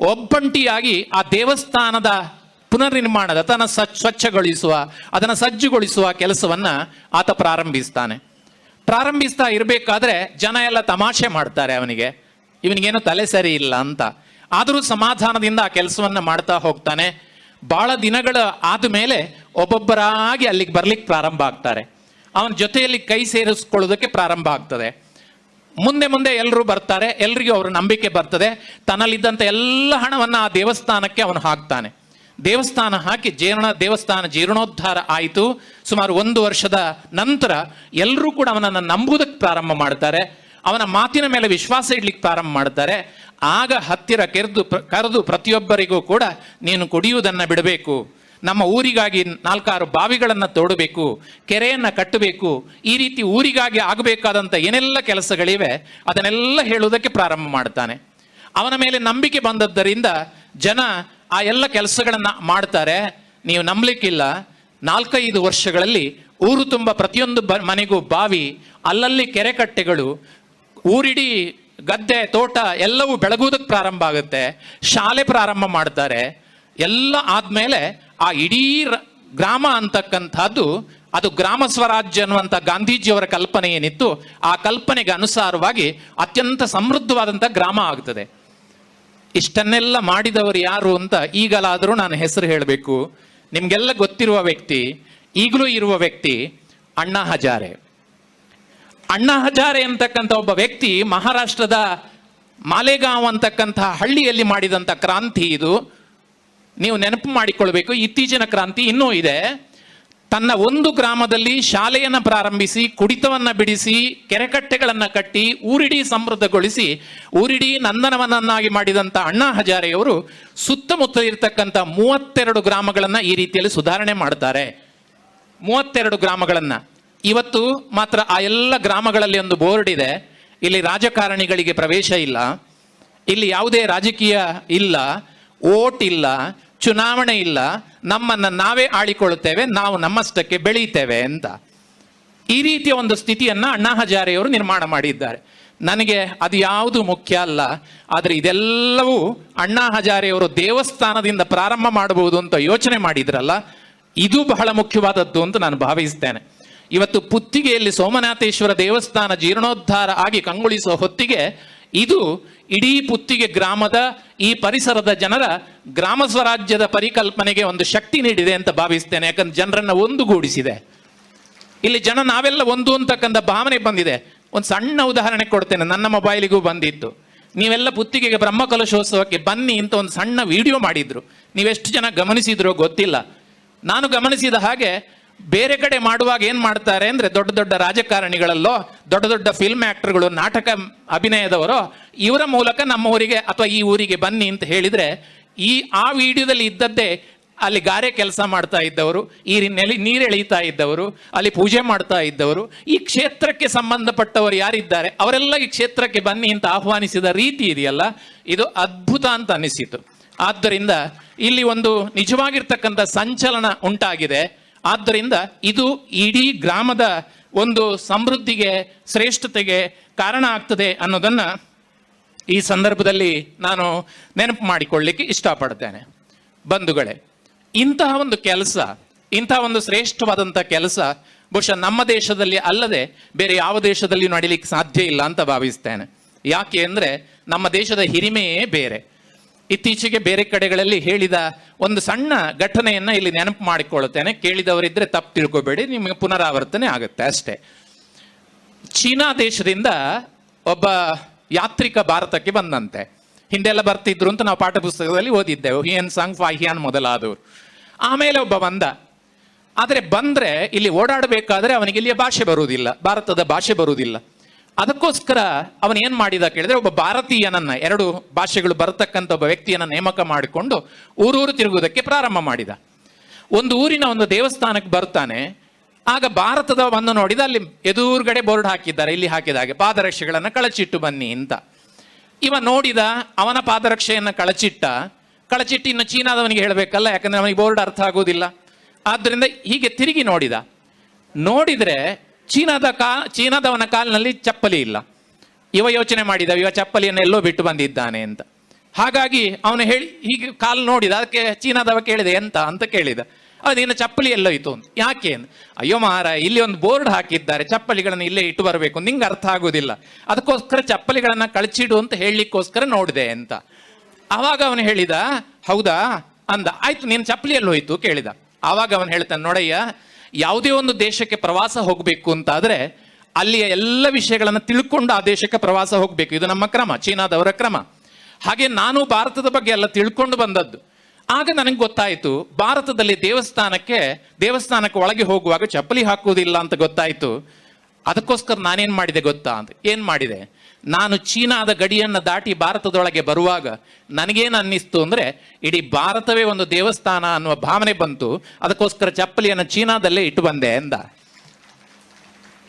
ಒಬ್ಬಂಟಿಯಾಗಿ ಆ ದೇವಸ್ಥಾನದ ಪುನರ್ನಿರ್ಮಾಣದ, ತನ್ನ ಸ್ವಚ್ಛಗೊಳಿಸುವ, ಅದನ್ನು ಸಜ್ಜುಗೊಳಿಸುವ ಕೆಲಸವನ್ನು ಆತ ಪ್ರಾರಂಭಿಸ್ತಾನೆ. ಪ್ರಾರಂಭಿಸ್ತಾ ಇರಬೇಕಾದ್ರೆ ಜನ ಎಲ್ಲ ತಮಾಷೆ ಮಾಡ್ತಾರೆ ಅವನಿಗೆ. ಇವನಿಗೇನು ತಲೆ ಸರಿ ಇಲ್ಲ ಅಂತ. ಆದರೂ ಸಮಾಧಾನದಿಂದ ಆ ಕೆಲಸವನ್ನ ಮಾಡ್ತಾ ಹೋಗ್ತಾನೆ. ಬಹಳ ದಿನಗಳ ಆದ ಮೇಲೆ ಒಬ್ಬೊಬ್ಬರಾಗಿ ಅಲ್ಲಿಗೆ ಬರ್ಲಿಕ್ಕೆ ಪ್ರಾರಂಭ ಆಗ್ತಾರೆ. ಅವನ ಜೊತೆಯಲ್ಲಿ ಕೈ ಸೇರಿಸ್ಕೊಳ್ಳೋದಕ್ಕೆ ಪ್ರಾರಂಭ ಆಗ್ತದೆ. ಮುಂದೆ ಮುಂದೆ ಎಲ್ಲರೂ ಬರ್ತಾರೆ. ಎಲ್ರಿಗೂ ಅವರ ನಂಬಿಕೆ ಬರ್ತದೆ. ತನ್ನಲ್ಲಿದ್ದಂಥ ಎಲ್ಲ ಹಣವನ್ನು ಆ ದೇವಸ್ಥಾನಕ್ಕೆ ಅವನು ಹಾಕ್ತಾನೆ. ದೇವಸ್ಥಾನ ಹಾಕಿ ಜೀರ್ಣ, ದೇವಸ್ಥಾನ ಜೀರ್ಣೋದ್ಧಾರ ಆಯಿತು. ಸುಮಾರು ಒಂದು ವರ್ಷದ ನಂತರ ಎಲ್ಲರೂ ಕೂಡ ಅವನನ್ನು ನಂಬುವುದಕ್ಕೆ ಪ್ರಾರಂಭ ಮಾಡ್ತಾರೆ. ಅವನ ಮಾತಿನ ಮೇಲೆ ವಿಶ್ವಾಸ ಇಡ್ಲಿಕ್ಕೆ ಪ್ರಾರಂಭ ಮಾಡ್ತಾರೆ. ಆಗ ಹತ್ತಿರ ಕೆರೆದು ಕರೆದು ಪ್ರತಿಯೊಬ್ಬರಿಗೂ ಕೂಡ ನೀನು ಕುಡಿಯುವುದನ್ನು ಬಿಡಬೇಕು. ನಮ್ಮ ಊರಿಗಾಗಿ ನಾಲ್ಕಾರು ಬಾವಿಗಳನ್ನು ತೋಡಬೇಕು, ಕೆರೆಯನ್ನು ಕಟ್ಟಬೇಕು, ಈ ರೀತಿ ಊರಿಗಾಗಿ ಆಗಬೇಕಾದಂಥ ಏನೆಲ್ಲ ಕೆಲಸಗಳಿವೆ ಅದನ್ನೆಲ್ಲ ಹೇಳುವುದಕ್ಕೆ ಪ್ರಾರಂಭ ಮಾಡ್ತಾನೆ ಅವನ ಮೇಲೆ ನಂಬಿಕೆ ಬಂದದ್ದರಿಂದ ಜನ ಆ ಎಲ್ಲ ಕೆಲಸಗಳನ್ನು ಮಾಡ್ತಾರೆ. ನೀವು ನಂಬಲಿಕ್ಕಿಲ್ಲ. ನಾಲ್ಕೈದು ವರ್ಷಗಳಲ್ಲಿ ಊರು ತುಂಬ ಪ್ರತಿಯೊಂದು ಮನೆಗೂ ಬಾವಿ, ಅಲ್ಲಲ್ಲಿ ಕೆರೆ ಕಟ್ಟೆಗಳು, ಊರಿಡೀ ಗದ್ದೆ, ತೋಟ ಎಲ್ಲವೂ ಬೆಳಗುವುದಕ್ಕೆ ಪ್ರಾರಂಭ ಆಗುತ್ತೆ. ಶಾಲೆ ಪ್ರಾರಂಭ ಮಾಡ್ತಾರೆ. ಎಲ್ಲ ಆದಮೇಲೆ ಆ ಇಡೀ ಗ್ರಾಮ ಅಂತಕ್ಕಂಥದ್ದು, ಅದು ಗ್ರಾಮ ಸ್ವರಾಜ್ಯ ಅನ್ನುವಂಥ ಗಾಂಧೀಜಿಯವರ ಕಲ್ಪನೆ ಏನಿತ್ತು, ಆ ಕಲ್ಪನೆಗೆ ಅನುಸಾರವಾಗಿ ಅತ್ಯಂತ ಸಮೃದ್ಧವಾದಂಥ ಗ್ರಾಮ ಆಗ್ತದೆ. ಇಷ್ಟನ್ನೆಲ್ಲ ಮಾಡಿದವರು ಯಾರು ಅಂತ ಈಗಲಾದರೂ ನಾನು ಹೆಸರು ಹೇಳಬೇಕು. ನಿಮಗೆಲ್ಲ ಗೊತ್ತಿರುವ ವ್ಯಕ್ತಿ, ಈಗಲೂ ಇರುವ ವ್ಯಕ್ತಿ ಅಣ್ಣಾ ಹಜಾರೆ. ಅಣ್ಣಾ ಹಜಾರೆ ಅಂತಕ್ಕಂಥ ಒಬ್ಬ ವ್ಯಕ್ತಿ ಮಹಾರಾಷ್ಟ್ರದ ಮಾಲೆಗಾಂವ್ ಅಂತಕ್ಕಂಥ ಹಳ್ಳಿಯಲ್ಲಿ ಮಾಡಿದಂಥ ಕ್ರಾಂತಿ ಇದು. ನೀವು ನೆನಪು ಮಾಡಿಕೊಳ್ಬೇಕು, ಇತ್ತೀಚಿನ ಕ್ರಾಂತಿ ಇನ್ನೂ ಇದೆ. ತನ್ನ ಒಂದು ಗ್ರಾಮದಲ್ಲಿ ಶಾಲೆಯನ್ನು ಪ್ರಾರಂಭಿಸಿ, ಕುಡಿತವನ್ನು ಬಿಡಿಸಿ ಕೆರೆಕಟ್ಟೆಗಳನ್ನು ಕಟ್ಟಿ, ಊರಿಡೀ ಸಮೃದ್ಧಗೊಳಿಸಿ, ಊರಿಡೀ ನಂದನವನನ್ನಾಗಿ ಮಾಡಿದಂಥ ಅಣ್ಣಾ ಹಜಾರೆಯವರು ಸುತ್ತಮುತ್ತ ಇರತಕ್ಕಂಥ ಮೂವತ್ತೆರಡು ಗ್ರಾಮಗಳನ್ನು ಈ ರೀತಿಯಲ್ಲಿ ಸುಧಾರಣೆ ಮಾಡ್ತಾರೆ. ಮೂವತ್ತೆರಡು ಗ್ರಾಮಗಳನ್ನು. ಇವತ್ತು ಮಾತ್ರ ಆ ಎಲ್ಲ ಗ್ರಾಮಗಳಲ್ಲಿ ಒಂದು ಬೋರ್ಡ್ ಇದೆ. ಇಲ್ಲಿ ರಾಜಕಾರಣಿಗಳಿಗೆ ಪ್ರವೇಶ ಇಲ್ಲ. ಇಲ್ಲಿ ಯಾವುದೇ ರಾಜಕೀಯ ಇಲ್ಲ. ಓಟ್ ಇಲ್ಲ. ಚುನಾವಣೆ ಇಲ್ಲ. ನಮ್ಮನ್ನು ನಾವೇ ಆಳಿಕೊಳ್ಳುತ್ತೇವೆ. ನಾವು ನಮ್ಮಷ್ಟಕ್ಕೆ ಬೆಳೀತೇವೆ ಅಂತ. ಈ ರೀತಿಯ ಒಂದು ಸ್ಥಿತಿಯನ್ನ ಅಣ್ಣಾ ಹಜಾರೆಯವರು ನಿರ್ಮಾಣ ಮಾಡಿದ್ದಾರೆ. ನನಗೆ ಅದು ಯಾವುದು ಮುಖ್ಯ ಅಲ್ಲ. ಆದರೆ ಇದೆಲ್ಲವೂ ಅಣ್ಣಾ ಹಜಾರೆಯವರು ದೇವಸ್ಥಾನದಿಂದ ಪ್ರಾರಂಭ ಮಾಡಬಹುದು ಅಂತ ಯೋಚನೆ ಮಾಡಿದ್ರಲ್ಲ. ಇದು ಬಹಳ ಮುಖ್ಯವಾದದ್ದು ಅಂತ ನಾನು ಭಾವಿಸ್ತೇನೆ. ಇವತ್ತು ಪುತ್ತಿಗೆಯಲ್ಲಿ ಸೋಮನಾಥೇಶ್ವರ ದೇವಸ್ಥಾನ ಜೀರ್ಣೋದ್ಧಾರ ಆಗಿ ಕಂಗೊಳಿಸುವ ಹೊತ್ತಿಗೆ ಇದು ಇಡೀ ಪುತ್ತಿಗೆ ಗ್ರಾಮದ ಈ ಪರಿಸರದ ಜನರ ಗ್ರಾಮ ಸ್ವರಾಜ್ಯದ ಪರಿಕಲ್ಪನೆಗೆ ಒಂದು ಶಕ್ತಿ ನೀಡಿದೆ ಅಂತ ಭಾವಿಸ್ತೇನೆ. ಯಾಕಂದ್ರೆ ಜನರನ್ನ ಒಂದುಗೂಡಿಸಿದೆ. ಇಲ್ಲಿ ಜನ ನಾವೆಲ್ಲ ಒಂದು ಅಂತಕ್ಕಂಥ ಭಾವನೆ ಬಂದಿದೆ. ಒಂದು ಸಣ್ಣ ಉದಾಹರಣೆ ಕೊಡ್ತೇನೆ. ನನ್ನ ಮೊಬೈಲಿಗೂ ಬಂದಿತ್ತು. ನೀವೆಲ್ಲ ಪುತ್ತಿಗೆಗೆ ಬ್ರಹ್ಮಕಲಶೋತ್ಸವಕ್ಕೆ ಬನ್ನಿ ಅಂತ ಒಂದು ಸಣ್ಣ ವಿಡಿಯೋ ಮಾಡಿದ್ರು. ನೀವೆಷ್ಟು ಜನ ಗಮನಿಸಿದ್ರೋ ಗೊತ್ತಿಲ್ಲ. ನಾನು ಗಮನಿಸಿದ ಹಾಗೆ ಬೇರೆ ಕಡೆ ಮಾಡುವಾಗ ಏನು ಮಾಡ್ತಾರೆ ಅಂದರೆ ದೊಡ್ಡ ದೊಡ್ಡ ರಾಜಕಾರಣಿಗಳಲ್ಲೋ, ದೊಡ್ಡ ದೊಡ್ಡ ಫಿಲ್ಮ್ ಆ್ಯಕ್ಟರ್ಗಳು ನಾಟಕ ಅಭಿನಯದವರು, ಇವರ ಮೂಲಕ ನಮ್ಮ ಊರಿಗೆ ಅಥವಾ ಈ ಊರಿಗೆ ಬನ್ನಿ ಅಂತ ಹೇಳಿದರೆ, ಈ, ಆ ವಿಡಿಯೋದಲ್ಲಿ ಇದ್ದದ್ದೇ ಅಲ್ಲಿ ಗಾರೆ ಕೆಲಸ ಮಾಡ್ತಾ ಇದ್ದವರು, ಈ ನೆಲೆ ನೀರು ಎಳೀತಾ ಇದ್ದವರು, ಅಲ್ಲಿ ಪೂಜೆ ಮಾಡ್ತಾ ಇದ್ದವರು, ಈ ಕ್ಷೇತ್ರಕ್ಕೆ ಸಂಬಂಧಪಟ್ಟವರು ಯಾರಿದ್ದಾರೆ, ಅವರೆಲ್ಲ ಈ ಕ್ಷೇತ್ರಕ್ಕೆ ಬನ್ನಿ ಅಂತ ಆಹ್ವಾನಿಸಿದ ರೀತಿ ಇದೆಯಲ್ಲ, ಇದು ಅದ್ಭುತ ಅಂತ ಅನಿಸಿತು ಆದ್ದರಿಂದ ಇಲ್ಲಿ ಒಂದು ನಿಜವಾಗಿರ್ತಕ್ಕಂಥ ಸಂಚಲನ ಉಂಟಾಗಿದೆ. ಆದ್ದರಿಂದ ಇದು ಇಡೀ ಗ್ರಾಮದ ಒಂದು ಸಮೃದ್ಧಿಗೆ, ಶ್ರೇಷ್ಠತೆಗೆ ಕಾರಣ ಆಗ್ತದೆ ಅನ್ನೋದನ್ನು ಈ ಸಂದರ್ಭದಲ್ಲಿ ನಾನು ನೆನಪು ಮಾಡಿಕೊಳ್ಳಿಕ್ಕೆ ಇಷ್ಟಪಡ್ತೇನೆ. ಬಂಧುಗಳೇ, ಇಂತಹ ಒಂದು ಕೆಲಸ, ಇಂತಹ ಒಂದು ಶ್ರೇಷ್ಠವಾದಂಥ ಕೆಲಸ ಬಹುಶಃ ನಮ್ಮ ದೇಶದಲ್ಲಿ ಅಲ್ಲದೆ ಬೇರೆ ಯಾವ ದೇಶದಲ್ಲಿಯೂ ನಡೀಲಿಕ್ಕೆ ಸಾಧ್ಯ ಇಲ್ಲ ಅಂತ ಭಾವಿಸ್ತೇನೆ. ಯಾಕೆ ಅಂದರೆ ನಮ್ಮ ದೇಶದ ಹಿರಿಮೆಯೇ ಬೇರೆ. ಇತ್ತೀಚೆಗೆ ಬೇರೆ ಕಡೆಗಳಲ್ಲಿ ಹೇಳಿದ ಒಂದು ಸಣ್ಣ ಘಟನೆಯನ್ನ ಇಲ್ಲಿ ನೆನಪು ಮಾಡಿಕೊಳ್ಳುತ್ತೇನೆ. ಕೇಳಿದವರಿದ್ರೆ ತಪ್ಪು ತಿಳ್ಕೊಬೇಡಿ, ನಿಮಗೆ ಪುನರಾವರ್ತನೆ ಆಗುತ್ತೆ ಅಷ್ಟೇ. ಚೀನಾ ದೇಶದಿಂದ ಒಬ್ಬ ಯಾತ್ರಿಕ ಭಾರತಕ್ಕೆ ಬಂದಂತೆ. ಹಿಂದೆಲ್ಲ ಬರ್ತಿದ್ರು ಅಂತ ನಾವು ಪಾಠ ಪುಸ್ತಕದಲ್ಲಿ ಓದಿದ್ದೆವು. ಹಿಯನ್ ಸಾಂಗ್ ಫಾಹಿಯಾನ್ ಮೊದಲಾದವರು. ಆಮೇಲೆ ಒಬ್ಬ ಬಂದ. ಆದರೆ ಬಂದರೆ ಇಲ್ಲಿ ಓಡಾಡಬೇಕಾದ್ರೆ ಅವನಿಗೆ ಇಲ್ಲಿಯ ಭಾಷೆ ಬರುವುದಿಲ್ಲ. ಭಾರತದ ಭಾಷೆ ಬರುವುದಿಲ್ಲ. ಅದಕ್ಕೋಸ್ಕರ ಅವನು ಏನ್ ಮಾಡಿದ ಕೇಳಿದ್ರೆ ಒಬ್ಬ ಭಾರತೀಯನನ್ನ, ಎರಡು ಭಾಷೆಗಳು ಬರತಕ್ಕಂಥ ಒಬ್ಬ ವ್ಯಕ್ತಿಯನ್ನ ನೇಮಕ ಮಾಡಿಕೊಂಡು ಊರೂರು ತಿರುಗುವುದಕ್ಕೆ ಪ್ರಾರಂಭ ಮಾಡಿದ. ಒಂದು ಊರಿನ ಒಂದು ದೇವಸ್ಥಾನಕ್ಕೆ ಬರ್ತಾನೆ. ಆಗ ಭಾರತದ ಒಂದು ನೋಡಿದ, ಅಲ್ಲಿ ಎದುರುಗಡೆ ಬೋರ್ಡ್ ಹಾಕಿದ್ದಾರೆ, ಇಲ್ಲಿ ಹಾಕಿದ ಹಾಗೆ ಪಾದರಕ್ಷೆಗಳನ್ನು ಕಳಚಿಟ್ಟು ಬನ್ನಿ ಅಂತ. ಇವ ನೋಡಿದ, ಅವನ ಪಾದರಕ್ಷೆಯನ್ನು ಕಳಚಿಟ್ಟ. ಕಳಚಿಟ್ಟು ಇನ್ನು ಚೀನಾದವನಿಗೆ ಹೇಳಬೇಕಲ್ಲ, ಯಾಕಂದ್ರೆ ಅವನಿಗೆ ಬೋರ್ಡ್ ಅರ್ಥ ಆಗೋದಿಲ್ಲ ಆದ್ದರಿಂದ ಹೀಗೆ ತಿರುಗಿ ನೋಡಿದ. ನೋಡಿದ್ರೆ ಚೀನಾದ ಕಾ, ಚೀನಾದವನ ಕಾಲಿನಲ್ಲಿ ಚಪ್ಪಲಿ ಇಲ್ಲ. ಇವ ಯೋಚನೆ ಮಾಡಿದ ಇವ ಚಪ್ಪಲಿಯನ್ನು ಎಲ್ಲೋ ಬಿಟ್ಟು ಬಂದಿದ್ದಾನೆ ಅಂತ. ಹಾಗಾಗಿ ಅವನು ಹೇಳಿ, ಹೀಗೆ ಕಾಲು ನೋಡಿದ, ಅದಕ್ಕೆ ಚೀನಾದವ ಕೇಳಿದೆ, ಎಂತ ಅಂತ ಕೇಳಿದ. ಅದು ನಿನ್ನ ಚಪ್ಪಲಿ ಎಲ್ಲೋಯ್ತು ಅಂತ. ಯಾಕೆ ಅಯ್ಯೋ ಮಹಾರ ಇಲ್ಲಿ ಒಂದು ಬೋರ್ಡ್ ಹಾಕಿದ್ದಾರೆ, ಚಪ್ಪಲಿಗಳನ್ನು ಇಲ್ಲೇ ಇಟ್ಟು ಬರಬೇಕು. ನಿಂಗೆ ಅರ್ಥ ಆಗೋದಿಲ್ಲ. ಅದಕ್ಕೋಸ್ಕರ ಚಪ್ಪಲಿಗಳನ್ನ ಕಳಚಿಡು ಅಂತ ಹೇಳಲಿಕ್ಕೋಸ್ಕರ ನೋಡಿದೆ ಅಂತ. ಆವಾಗ ಅವನು ಹೇಳಿದ, ಹೌದಾ? ಅಂದ, ಆಯ್ತು, ನೀನು ಚಪ್ಪಲಿ ಎಲ್ಲೋಯ್ತು ಕೇಳಿದ. ಆವಾಗ ಅವನು ಹೇಳ್ತಾನೆ, ನೋಡಯ್ಯ ಯಾವುದೇ ಒಂದು ದೇಶಕ್ಕೆ ಪ್ರವಾಸ ಹೋಗಬೇಕು ಅಂತಾದರೆ ಅಲ್ಲಿಯ ಎಲ್ಲ ವಿಷಯಗಳನ್ನು ತಿಳ್ಕೊಂಡು ಆ ದೇಶಕ್ಕೆ ಪ್ರವಾಸ ಹೋಗಬೇಕು. ಇದು ನಮ್ಮ ಕ್ರಮ, ಚೀನಾದವರ ಕ್ರಮ. ಹಾಗೆ ನಾನು ಭಾರತದ ಬಗ್ಗೆ ಎಲ್ಲ ತಿಳ್ಕೊಂಡು ಬಂದದ್ದು. ಆಗ ನನಗೆ ಗೊತ್ತಾಯಿತು, ಭಾರತದಲ್ಲಿ ದೇವಸ್ಥಾನಕ್ಕೆ ದೇವಸ್ಥಾನಕ್ಕೆ ಒಳಗೆ ಹೋಗುವಾಗ ಚಪ್ಪಲಿ ಹಾಕುವುದಿಲ್ಲ ಅಂತ ಗೊತ್ತಾಯಿತು. ಅದಕ್ಕೋಸ್ಕರ ನಾನೇನು ಮಾಡಿದೆ ಗೊತ್ತಾ ಅಂತ, ಏನು ಮಾಡಿದೆ? ನಾನು ಚೀನಾದ ಗಡಿಯನ್ನು ದಾಟಿ ಭಾರತದೊಳಗೆ ಬರುವಾಗ ನನಗೇನು ಅನ್ನಿಸ್ತು ಅಂದ್ರೆ, ಇಡೀ ಭಾರತವೇ ಒಂದು ದೇವಸ್ಥಾನ ಅನ್ನುವ ಭಾವನೆ ಬಂತು, ಅದಕ್ಕೋಸ್ಕರ ಚಪ್ಪಲಿಯನ್ನು ಚೀನಾದಲ್ಲೇ ಇಟ್ಟು ಬಂದೆ ಎಂದ.